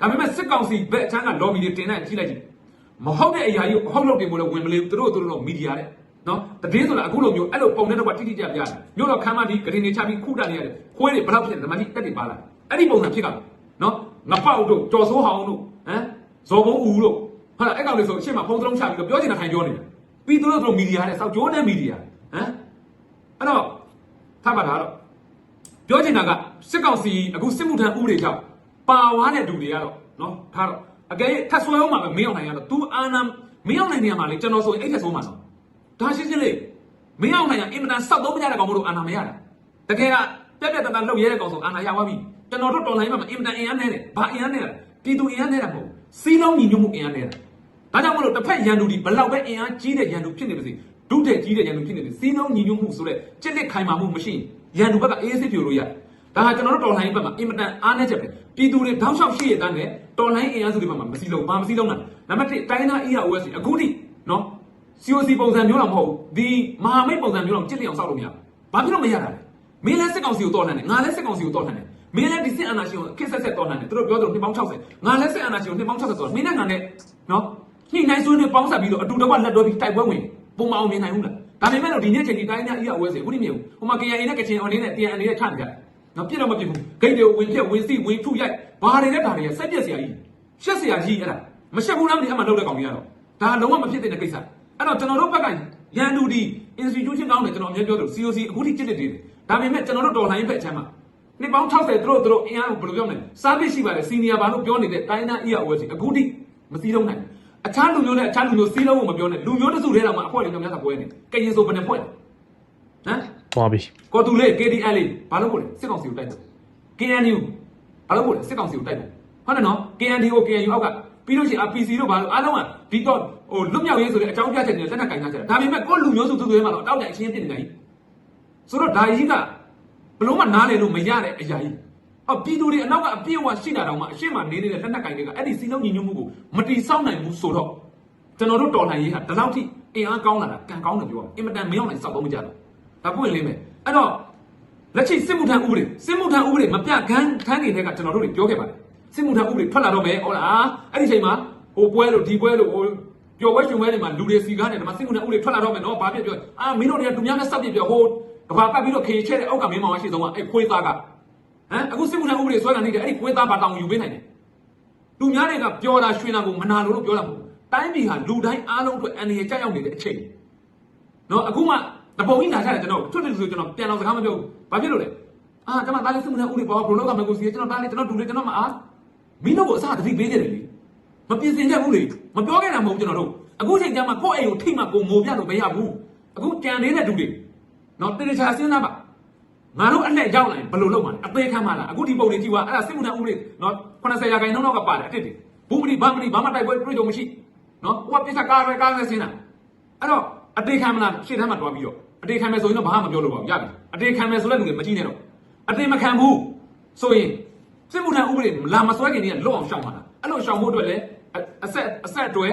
ဒါပေမဲ့စစ်ကောင်စီဘက်အချမ်းက lobby တွေတင်လိုက်ကြည့်လိုက်ကြည့်မဟုတ်တဲ့အရာကြီးကိုဟုတ်လို့တင်မို့လို့ဝင်မလေးသူတို့သူတို့တော့မီဒီယာတဲ့နော်သတင်းဆိုတာအခုလိုမျိုးအဲ့လိုပုံနဲ့တော့တိတိကျကျပြတယ်မြို့တော်ခမ်းမကြီးဂရင်တွေချပြီးခုတက်နေရတယ်ခွေးတွေဘယ်လောက်ဖြစ်နေဓမ္မကြီးတက်တွေပါလာအဲ့ဒီပုံစံဖြစ်ကနော်ငပေါက်တို့ကြော်စိုးဟောင်းတို့ဟမ် ဇော်ဘုံဦးတို့ဟာအဲ့ကောင်တွေဆိုအရှင်းမှာဖုန်းသုံးချပြီးတော့ပြောချင်တာထိုင်ပြောနေတယ်ပြီးသူတို့တို့မီဒီယာနဲ့စောက်ကြိုးတဲ့မီဒီယာဟမ်အဲ့တော့ထားပါတော့ပြောချင်တာကစစ်ကောင်စီအခုစစ်မှုထမ်းဥပဒေကြောင့်ပါဝါတဲ့လူတွေကတော့နော်ထားတော့အကယ်၍ထပ်ဆွဲအောင်မှာပဲမင်းအောင်နိုင်ရတော့ तू အာနာမင်းအောင်နိုင်နေရမှာလေကျွန်တော်ဆိုရင်အဲ့ထက်ဆိုးမှာတော့ဒါရှင်းရှင်းလေးမင်းအောင်နိုင်ရအင်မတန်စောက်တော့မရတဲ့ကောင်မလို့အာနာမရတာတကယ်ကပြက်ပြက်တတလှုပ်ရဲတဲ့ကောင်ဆိုအာနာရသွားပြီကျွန်တော်တို့တော်လိုင်းမှာအင်မတန်အင်အားနေတယ်ဘာအင်အားနေလဲ ပြည်သူအင်အားနေတာမဟုတ်စီးလုံးညီညွတ်မှုအင်အားနေတာဒါကြောင့်မလို့တစ်ဖက်ရန်သူဒီဘလောက်ပဲအင်အားကြီးတဲ့ရန်သူဖြစ်နေပါစေဒုတဲ့ကြီးတဲ့ရန်သူဖြစ်နေတယ်စီးလုံးညီညွတ်မှုဆိုတဲ့ကြက်လက်ခိုင်မာမှုမရှိရင်ရန်သူဘက်ကအေးစစ်ပြိုလို့ရတယ်ဒါဟာကျွန်တော်တို့တော်လိုင်းဘက်မှာအင်မတန်အားနည်းချက်ပဲပြည်သူတွေတောက်လျှောက်ရှိရတဲ့နဲ့တော်လိုင်းအင်အားစုတွေဘက်မှာမစီလုံးဘာမစီလုံးလားနံပါတ်1တိုင်းသား EROS အခုထိနော် COC ပုံစံမျိုးတော့မဟုတ်ဘူးဒီမဟာမိတ်ပုံစံမျိုးတော့ကြက်လက်အောင်စောက်လို့မရဘူးဘာဖြစ်လို့မရတာလဲမင်းလည်းစစ်ကောင်စီကိုတော်လှန်တယ်ငါလည်းစစ်ကောင်စီကိုတော်လှန်တယ် မင်းလည်းဒီစစ်အာဏာရှင်ကိုခက်ဆက်ဆက်တော်လှန်တယ်သူတို့ပြောသလိုနှစ်ပေါင်း60ငါလည်းစစ်အာဏာရှင်ကိုနှစ်ပေါင်း60တော်မင်းနဲ့ငါနဲ့နော်ညှိနှိုင်းဆွေးနွေးပေါင်းဆက်ပြီးတော့အတူတကွလက်တွဲပြီးတိုက်ပွဲဝင်ပုံမအောင်မြင်နိုင်ဘူးလားဒါပေမဲ့တော့ဒီနေ့ချိန်ဒီတိုင်းသားအီးအဝဲစေအခုဒီမြေဟိုမှာ KNA နဲ့ကချင်အောင်နေတဲ့ TN အနေနဲ့ချနေကြတယ်နော်ပြစ်တော့မပြစ်ဘူးဂိတ်တွေကိုဝင်ပြက်ဝင်စီဝင်ထုရိုက်ဘာတွေနဲ့ဒါတွေကစက်ပြက်စရာကြီးရှက်စရာကြီးအဲ့ဒါမရှက်ဘူးလားမသိအမှလောက်တဲ့ကောင်ကြီးကတော့ဒါလုံးဝမဖြစ်တဲ့ကိစ္စအဲ့တော့ကျွန်တော်တို့ဘက်ကရန်သူဒီ institution ကောင်းတယ်ကျွန်တော်အများပြောတယ် COC အခုထိကြစ်လက်တွေဒါပေမဲ့ကျွန်တော်တို့တော်လိုင်းဘက်ချမ်းမှာ နှစ်ပေါင်း60သူတို့သူတို့အင်အားကိုဘယ်လိုပြောမလဲစားပစ်ရှိပါတယ်စီနီယာဘာလို့ပြောနေတဲ့တိုင်းသား EOS အခုထိမစည်းလုံးနိုင်အခြားလူမျိုးနဲ့အခြားလူမျိုးစည်းလုံးဖို့မပြောနဲ့လူမျိုးတစ်စုတည်းတောင်မှအဖွဲ့လေးများများသာပွဲနေကရင်ဆိုဘယ်နှဖွဲ့ဟမ်သွားပြီကော်တူလေး KDL လေးဘာလို့ပို့လဲစစ်ကောင်စီကိုတိုက်တယ် KNU ဘာလို့ပို့လဲစစ်ကောင်စီကိုတိုက်တယ်ဟုတ်တယ်နော် KNDO KNU အောက်ကပြီးလို့ရှိရင် PC တို့ဘာလို့အားလုံးကဒီတော့ဟိုလွတ်မြောက်ရေးဆိုတဲ့အကြောင်းပြချက်တွေလက်နက်ကင်ထားကြတယ်ဒါပေမဲ့ကိုယ့်လူမျိုးစုသူတွေမှာတော့တောက်တဲ့အချင်းပြစ်နေတယ်ဆိုတော့ဒါကြီးက ဘလို့မှနားလည်လို့မရတဲ့အရာကြီးအော်ပြည်သူတွေအနောက်ကအပြည့်အဝရှိတာတောင်မှအရှင်းမနေနေတဲ့လက်နက်ကင်တွေကအဲ့ဒီစီလုံးညီညွတ်မှုကိုမတီးဆောက်နိုင်ဘူးဆိုတော့ကျွန်တော်တို့တော်လှန်ရေးဟာဒီလောက်ထိအင်အားကောင်းလာတာကံကောင်းတယ်ပြောအင်မတန်မရောက်နိုင်စောက်တော့မကြတော့ဒါပွင့်လင်းမယ်အဲ့တော့လက်ရှိစစ်မှုထမ်းဥပဒေစစ်မှုထမ်းဥပဒေမပြခန်းခန်းနေတဲ့ကကျွန်တော်တို့တွေပြောခဲ့ပါတယ်စစ်မှုထမ်းဥပဒေထွက်လာတော့မယ်ဟုတ်လားအဲ့ဒီချိန်မှာဟိုပွဲလို့ဒီပွဲလို့ဟိုပျော်ပွဲရှင်ပွဲတွေမှာလူတွေစီကားနေတယ်မှာစစ်မှုထမ်းဥပဒေထွက်လာတော့မယ်နော်ဘာဖြစ်ပြောအာမင်းတို့တွေကသူများနဲ့စပ်ပြပြောဟို ကဘာပတ်ပြီးတော့ခေချဲတဲ့အောက်ကမင်းမောင်ရှိဆုံးကအဲ့ခွေးသားကဟမ်အခုစစ်မှုထမ်းဥပဒေဆွဲလာနေတဲ့အဲ့ဒီခွေးသားဘာတောင်ယူပေးနိုင်တယ်လူများတွေကပျော်တာရွှင်တာကိုမနာလို့လို့ပြောတာမဟုတ်တိုင်းပြည်ဟာလူတိုင်းအားလုံးအတွက်အန္တရာယ်ကြောက်ရောက်နေတဲ့အချိန်နော်အခုမှတပုံကြီးလာကြတယ်ကျွန်တော်ထွတ်တယ်ဆိုကျွန်တော်ပြန်တော့စကားမပြောဘူးဘာဖြစ်လို့လဲအာကျွန်တော်တားလေးစစ်မှုထမ်းဥပဒေပေါ်ဘလို့လောကမယ်ကိုစီကျွန်တော်တားလေးကျွန်တော်ဒူလေးကျွန်တော်မအားမင်းတို့ကိုအစားတတိပေးခဲ့တယ်လေမပြင်ဆင်ခဲ့ဘူးလေမပြောခဲ့တာမဟုတ်ကျွန်တော်တို့အခုချိန်ကျမှကိုယ့်အိမ်ကိုထိမှကိုငိုပြလို့မရဘူးအခုကြံနေတဲ့ဒူတွေ နော်တေချာစဉ်းစားပါငါတို့အလှည့်ရောက်လာရင်ဘယ်လိုလုပ်မှာလဲအသေးခံမှာလားအခုဒီပုံလေးကြည့်ပါအဲ့ဒါစစ်မှုထမ်းဥပဒေနော်80ရာခိုင်နှုန်းတော့ကပါတယ်အတစ်တွေဘူးမလီဘာမလီဘာမှတိုက်ပွဲတွေ့ကြုံမရှိနော်ဟိုကပြစ်ချကားပဲကားပဲဆင်းတာအဲ့တော့အတေခံမလားရှေ့ထမ်းမှာတွားပြီးတော့အတေခံမယ်ဆိုရင်တော့ဘာမှမပြောလို့ပါဘူးရပြီအတေခံမယ်ဆိုတဲ့လူတွေမကြည့်နဲ့တော့အတေမခံဘူးဆိုရင်စစ်မှုထမ်းဥပဒေလာမစွဲခင်တည်းကလွတ်အောင်ရှောင်ပါလားအဲ့လိုရှောင်ဖို့အတွက်လည်းအဆက်အဆက်အတွဲ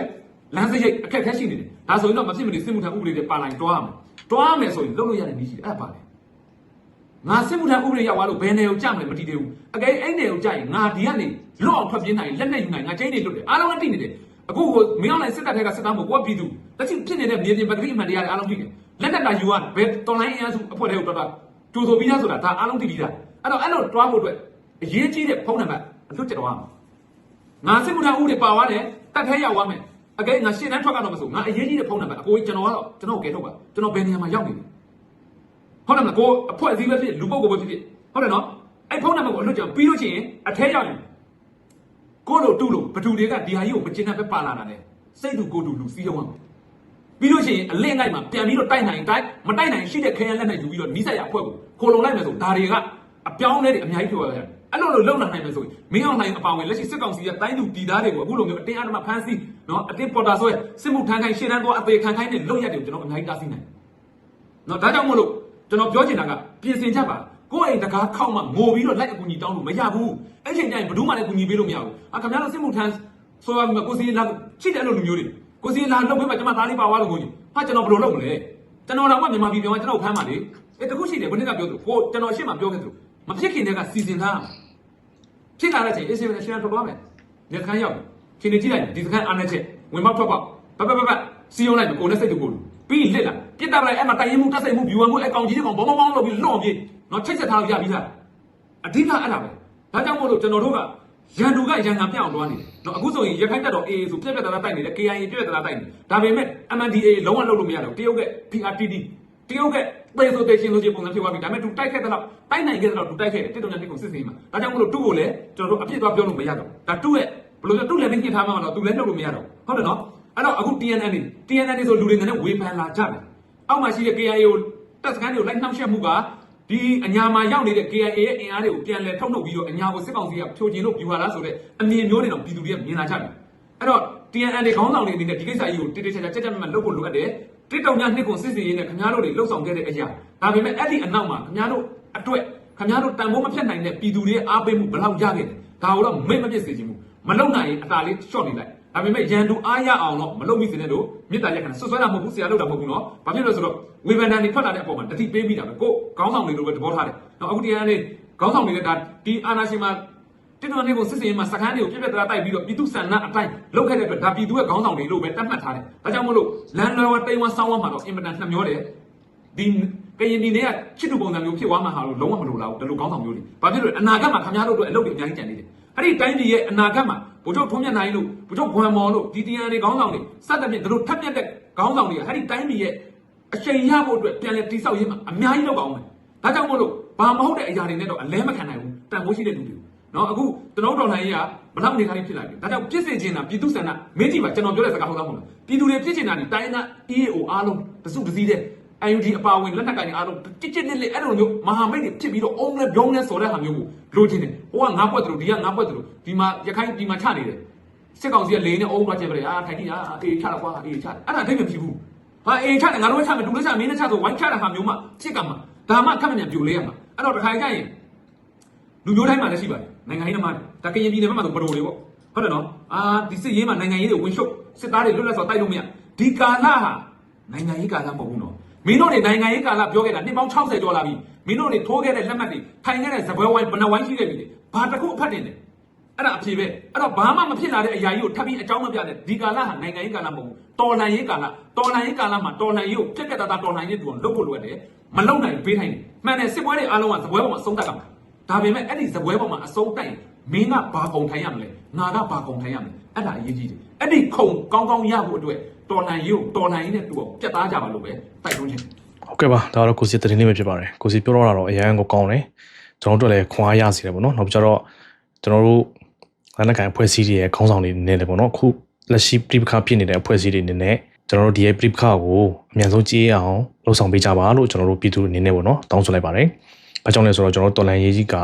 လမ်းစရိတ်အခက်အခဲရှိနေတယ်ဒါဆိုရင်တော့မဖြစ်မနေစစ်မှုထမ်းဥပဒေတွေပါလိုက်တွားမယ် တွားမယ်ဆိုရင်လုပ်လို့ရတဲ့နည်းရှိတယ်အဲ့ဒါပါလေငါစစ်မှုထမ်းဥပဒေရောက်သွားလို့ဘယ်နယ်ကိုကြမလဲမတည်သေးဘူးအကယ်အဲ့နယ်ကိုကြရင်ငါဒီကနေလွတ်အောင်ထွက်ပြေးနိုင်လက်နဲ့ယူနိုင်ငါချိန်နေလွတ်တယ်အားလုံးကတိနေတယ်အခုကိုမင်းအောင်လိုက်စစ်တပ်ထဲကစစ်သားမဟုတ်ကိုကပြည်သူလက်ရှိဖြစ်နေတဲ့မြေပြင်ပကတိအမှန်တရားတွေအားလုံးသိတယ်လက်နက်ကယူရဘယ်တော်လိုင်းအင်အားစုအဖွဲ့တွေကိုတော်တော်ကြိုးဆိုပြီးသားဆိုတာဒါအားလုံးသိပြီးသားအဲ့တော့အဲ့လိုတွားဖို့အတွက်အရေးကြီးတဲ့ဖုန်းနံပါတ်အလွတ်ကျတော့ငါစစ်မှုထမ်းဥပဒေပါသွားတယ်တက်ထဲရောက်သွားမယ် အကယ်ငါရှင်းတန်းထွက်ကတော့မဆိုငါအရေးကြီးတဲ့ဖုန်းနံပါတ်အကိုကြီးကျွန်တော်ကတော့ကျွန်တော်ကိုကဲထုတ်ပါကျွန်တော်ဘယ်နေရာမှာရောက်နေလဲဟုတ်တယ်မလားကိုအဖွဲ့အစည်းပဲဖြစ်လူပုဂ္ဂိုလ်ပဲဖြစ်ဖြစ်ဟုတ်တယ်နော်အဲ့ဖုန်းနံပါတ်ကိုအလွတ်ကြောင်ပြီးလို့ရှိရင်အထဲရောက်ရင်ကိုလိုတူလို့ဘသူတွေကဒီဟာကြီးကိုမကျင်တဲ့ပဲပါလာတာလေစိတ်တူကိုတူလူစီးအောင်ပြီးလို့ရှိရင်အလင့်လိုက်မှာပြန်ပြီးတော့တိုက်နိုင်တိုက်မတိုက်နိုင်ရှိတဲ့ခဲရန်လက်နဲ့ယူပြီးတော့နီးစက်ရအဖွဲ့ကိုခိုလုံလိုက်မယ်ဆိုဒါတွေကအပြောင်းလဲတွေအများကြီးပြောရတယ် အဲ့လိုလိုလုံနိုင်မယ်ဆိုရင်မင်းအောင်နိုင်အပါဝင်လက်ရှိစစ်ကောင်စီရဲ့တိုင်းသူပြည်သားတွေကိုအခုလိုမျိုးအတင်းအဓမ္မဖမ်းဆီးနော်အတင်းပေါ်တာဆွဲစစ်မှုထမ်းခိုင်းရှေ့တန်းသွားအသေးခံခိုင်းတဲ့လုံရက်တွေကိုကျွန်တော်အများကြီးတားဆီးနိုင်နော်ဒါကြောင့်မို့လို့ကျွန်တော်ပြောချင်တာကပြင်ဆင်ချက်ပါကိုယ့်အိမ်တကားခောက်မှငိုပြီးတော့လိုက်အကူညီတောင်းလို့မရဘူးအဲ့ချိန်ကျရင်ဘယ်သူမှလည်းကူညီပေးလို့မရဘူးအာခင်ဗျားတို့စစ်မှုထမ်းဆိုရမှာကိုစီလာချိတယ်လို့လူမျိုးတွေကိုစီလာလုပ်ပေးမှကျွန်မသားလေးပါသွားလို့ကိုကြီးဟာကျွန်တော်ဘယ်လိုလုပ်မလဲကျွန်တော်တော့မှမြန်မာပြည်ပြောင်းကျွန်တော်ဖမ်းပါလေအဲ့တခုရှိတယ်ဘယ်နည်းကပြောသူကိုကျွန်တော်ရှေ့မှာပြောခဲ့သူမဖြစ်ခင်တည်းကစီစဉ်ထား ဖြစ်လာတဲ့ချိန်အေးစေးနဲ့ရှင်းထွက်သွားမယ်ညခမ်းရောက်ချိန်နေကြည့်လိုက်ဒီစခန်းအားနဲ့ချက်ဝင်မောက်ထွက်ပေါက်ပတ်ပတ်ပတ်စီယုံလိုက်ကိုနဲ့စိတ်တူကိုလူပြီးလစ်လာပြစ်တာလိုက်အဲ့မှာတိုင်ရင်မှုတက်စိတ်မှုဘီဝံမှုအကောင်ကြီးကောင်ဘောင်းဘောင်းလုပ်ပြီးလွန်ပြေနော်ချိတ်ဆက်ထားလို့ရပြီလားအဓိကအဲ့ဒါပဲဒါကြောင့်မို့လို့ကျွန်တော်တို့ကရန်သူကရန်ငံပြအောင်သွားနေတယ်နော်အခုဆိုရင်ရခိုင်တက်တော့ AA ဆိုပြက်ပြက်တလားတိုက်နေတယ် KIA ပြက်ပြက်တလားတိုက်နေဒါပေမဲ့ MNDAA လုံးဝလုပ်လို့မရတော့တရုတ်က PRTD တရုတ်ကပေဆိုတေချင်းလို့ချင်းပုံစံဖြစ်သွားပြီဒါပေမဲ့သူတိုက်ခဲ့တဲ့လောက်တိုက်နိုင်ခဲ့တဲ့လောက်သူတိုက်ခဲ့တယ်တစ်တုံနဲ့တစ်ကိုစစ်စင်မှာဒါကြောင့်မို့လို့သူ့ကိုလည်းကျွန်တော်တို့အပြစ်သွားပြောလို့မရတော့ဒါသူ့ရဲ့ဘယ်လိုလဲသူ့လည်းမညှစ်ထားမှမတော့သူလည်းလုပ်လို့မရတော့ဟုတ်တယ်နော်အဲ့တော့အခု TNN နေ TNN နေဆိုလူတွေနဲ့ဝေဖန်လာကြတယ်အောက်မှာရှိတဲ့ KIA ကိုတပ်စခန်းတွေကိုလိုက်နှောက်ယှက်မှုကဒီအညာမှာရောက်နေတဲ့ KIA ရဲ့အင်အားတွေကိုပြန်လည်ထုတ်နှုတ်ပြီးတော့အညာကိုစစ်ကောင်စီကဖြိုချင်လို့ပြူဟာလားဆိုတဲ့အမြင်မျိုးတွေတော့ပြည်သူတွေကမြင်လာကြတယ်အဲ့တော့ TNN တွေခေါင်းဆောင်တွေအနေနဲ့ဒီကိစ္စကြီးကိုတိတိကျကျကြက်ကြက်မတ်လုပ်ဖို့လိုအပ်တယ်တစ်တောင်ညနှစ်ကိုစစ်စီရေးနဲ့ခင်ဗျားတို့တွေလှုပ်ဆောင်ခဲ့တဲ့အရာဒါပေမဲ့အဲ့ဒီအနောက်မှာခင်ဗျားတို့အတွက်ခင်ဗျားတို့တန်ဖိုးမဖြတ်နိုင်တဲ့ပြည်သူတွေရဲ့အားပေးမှုဘယ်လောက်ရခဲ့လဲဒါကိုတော့မိတ်မပြစ်စေချင်ဘူးမလုံနိုင်ရင်အတားလေးရှော့နေလိုက်ဒါပေမဲ့ရန်သူအားရအောင်တော့မလုပ်မိစေနဲ့တို့မေတ္တာရက်ခဏဆွဆွဲတာမဟုတ်ဘူးဆရာလုပ်တာမဟုတ်ဘူးနော်ဘာဖြစ်လို့လဲဆိုတော့ဝေဖန်တန်တွေထွက်လာတဲ့အပေါ်မှာတတိပေးမိတာပဲကိုခေါင်းဆောင်တွေလိုပဲသဘောထားတယ်နော်အခုတရားလေးခေါင်းဆောင်တွေကဒါဒီအာနာရှင်မှာ တစ်တော်နေကိုစစ်စင်မှာစကန်းတွေကိုပြက်ပြက်တရာတိုက်ပြီးတော့ပြည်သူဆန္ဒအတိုင်းလုပ်ခဲ့တဲ့အတွက်ဒါပြည်သူရဲ့ခေါင်းဆောင်တွေလို့ပဲတတ်မှတ်ထားတယ်ဒါကြောင့်မလို့လန်လော်တိန်ဝမ်ဆောင်းဝမ်မှာတော့အင်မတန်နှမျောတယ်ဒီကရင်ဒီနေ့ကချစ်တူပုံစံမျိုးဖြစ်သွားမှာဟာလို့လုံးဝမလိုလားဘူးဒီလိုခေါင်းဆောင်မျိုးတွေဘာဖြစ်လို့လဲအနာဂတ်မှာခင်ဗျားတို့အတွက်အလုပ်တွေအများကြီးကြံနေတယ်အဲ့ဒီတိုင်းပြည်ရဲ့အနာဂတ်မှာဘုချုပ်ထုံးမြတ်နိုင်လို့ဘုချုပ်ဘွမ်မော်လို့ဒီတီယန်တွေခေါင်းဆောင်တွေစသဖြင့်တို့ထပ်ပြတ်တဲ့ခေါင်းဆောင်တွေကအဲ့ဒီတိုင်းပြည်ရဲ့အချိန်ရဖို့အတွက်ပြန်လဲတိဆောက်ရေးမှာအများကြီးလုပ်အောင်မယ်ဒါကြောင့်မို့လို့ဘာမဟုတ်တဲ့အရာတွေနဲ့တော့အလဲမခံနိုင်ဘူးတန်ဖိုးရှိတဲ့လူတွေ နော်အခုကျွန်တော်တို့တော်လှန်ရေးကဘလောက်အနေထားလေးဖြစ်လာပြီဒါကြောင့်ပြစ်စင်ချင်းတာပြည်သူစံနာမင်းကြည့်ပါကျွန်တော်ပြောတဲ့စကားဟုတ်သားမဟုတ်လားပြည်သူတွေပြစ်ချင်တာဒီတိုင်းသား EAO အားလုံးတစုတစည်းတဲ့ IUD အပါဝင်လက်နက်ကိုင်အားလုံးကြစ်ကြစ်လက်လက်အဲ့လိုမျိုးမဟာမိတ်တွေဖြစ်ပြီးတော့အုံးလဲပြောင်းလဲဆိုတဲ့ဟာမျိုးကိုလိုချင်တယ်ဟိုကငါးပွက်တယ်လို့ဒီကငါးပွက်တယ်လို့ဒီမှာရခိုင်ဒီမှာချနေတယ်စစ်ကောင်စီကလေနဲ့အုံးသွားချင်ပြတယ်အာထိုင်ကြည့်အာအေးချတာကွာအေးချတယ်အဲ့ဒါအဓိပ္ပာယ်ဖြစ်ဘူးဟာအေးချတယ်ငါတို့ချမယ်တူလေးချမင်းနဲ့ချဆိုဝိုင်းချတဲ့ဟာမျိုးမှစစ်ကမှာဒါမှခက်မမြန်ပြိုလဲရမှာအဲ့တော့တစ်ခါကြရင် လူမျိုးတိုင်းမှာလည်းရှိပါတယ်နိုင်ငံရေးသမားတွေဒါကရင်ပြည်နယ်မှာဆိုပရိုတွေပေါ့ဟုတ်တယ်နော်အာဒီစစ်ရေးမှာနိုင်ငံရေးတွေဝင်ရှုပ်စစ်သားတွေလွတ်လပ်စွာတိုက်လို့မရဒီကာလဟာနိုင်ငံရေးကာလမဟုတ်ဘူးနော်မင်းတို့တွေနိုင်ငံရေးကာလပြောခဲ့တာနှစ်ပေါင်း60ကျော်လာပြီမင်းတို့တွေထိုးခဲ့တဲ့လက်မှတ်တွေထိုင်ခဲ့တဲ့ဇပွဲဝိုင်းဘဏ္ဍဝိုင်းရှိခဲ့ပြီလေဘာတစ်ခုအဖတ်တင်တယ်အဲ့ဒါအဖြေပဲအဲ့တော့ဘာမှမဖြစ်လာတဲ့အရာကြီးကိုထပ်ပြီးအကြောင်းမပြတဲ့ဒီကာလဟာနိုင်ငံရေးကာလမဟုတ်ဘူးတော်လှန်ရေးကာလတော်လှန်ရေးကာလမှာတော်လှန်ရေးကိုပြက်ပြက်သားသားတော်လှန်ရေးတူအောင်လုပ်ဖို့လိုတယ်မလုပ်နိုင်ပေးထိုင်တယ်မှန်တယ်စစ်ပွဲတွေအားလုံးကဇပွဲပေါ်မှာအဆုံးသတ်ကမှာ ဒါပေမဲ့အဲ့ဒီဇပွဲပေါ်မှာအဆုံးတိုက်ရင်မင်းကဘာကုန်ထိုင်ရမလဲငါကဘာကုန်ထိုင်ရမလဲအဲ့ဒါအရေးကြီးတယ်အဲ့ဒီခုံကောင်းကောင်းရဖို့အတွက်တော်လှန်ရေးကိုတော်လှန်ရေးနဲ့တူအောင်ပြတ်သားကြပါလို့ပဲတိုက်တွန်းချင်တယ်ဟုတ်ကဲ့ပါဒါကတော့ကိုစီသတင်းလေးပဲဖြစ်ပါတယ်ကိုစီပြောတော့တာတော့အရန်ကိုကောင်းတယ်ကျွန်တော်တို့လည်းခွန်အားရစီတယ်ပေါ့နော်နောက်ပြီးတော့ကျွန်တော်တို့လက်နက်ကိုင်အဖွဲ့အစည်းတွေရဲ့ခေါင်းဆောင်တွေနေတယ်ပေါ့နော်အခုလက်ရှိပြိပခါဖြစ်နေတဲ့အဖွဲ့အစည်းတွေနေနဲ့ကျွန်တော်တို့ဒီရဲ့ပြိပခါကိုအမြန်ဆုံးကြည့်အောင်လှုပ်ဆောင်ပေးကြပါလို့ကျွန်တော်တို့ပြည်သူတွေအနေနဲ့ပေါ့နော်တောင်းဆိုလိုက်ပါတယ်။ ဘာကြောင့်လဲဆိုတော့ကျွန်တော်တို့တော်လန်ရေးကြီးက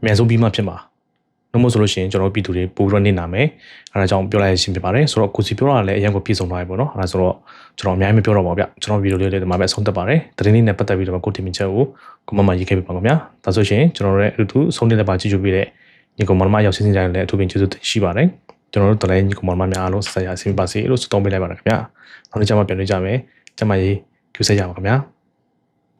အမြန်ဆုံးပြီးမှဖြစ်မှာ။နှမို့ဆိုလို့ရှိရင်ကျွန်တော်တို့ပြည်သူတွေပို့ပြီးတော့နေနာမယ်။အဲဒါကြောင့်ပြောလိုက်ရခြင်းဖြစ်ပါတယ်။ဆိုတော့ကိုစီပြောတာလည်းအရင်ကပြည့်စုံသွားပြီပေါ့နော်။အဲဒါဆိုတော့ကျွန်တော်အများကြီးမပြောတော့ပါဘူးဗျ။ကျွန်တော်ဗီဒီယိုလေးလေးဒီမှာပဲအဆုံးသတ်ပါတယ်။သတင်းလေးနဲ့ပတ်သက်ပြီးတော့ကိုတင်မြင့်ချက်ကိုကိုမမရေးခဲ့ပြပါခင်ဗျာ။ဒါဆိုရှင်ကျွန်တော်တို့ရဲ့အတူတူဆုံးနေတဲ့ပါကြည့်ကြပြီးတဲ့ညီကောင်မမရောက်စီစဉ်ကြရင်လည်းအထူးပင်ကျေးဇူးတင်ရှိပါတယ်။ကျွန်တော်တို့တော်လည်းညီကောင်မမများအားလုံးဆက်ရအဆင်ပြေပါစေလို့ဆုတောင်းပေးလိုက်ပါရခင်ဗျာ။နောက်နေ့ကျမှပြန်တွေ့ကြမယ်။ကျမရေးကျူဆက်ကြပါခင်ဗျာ။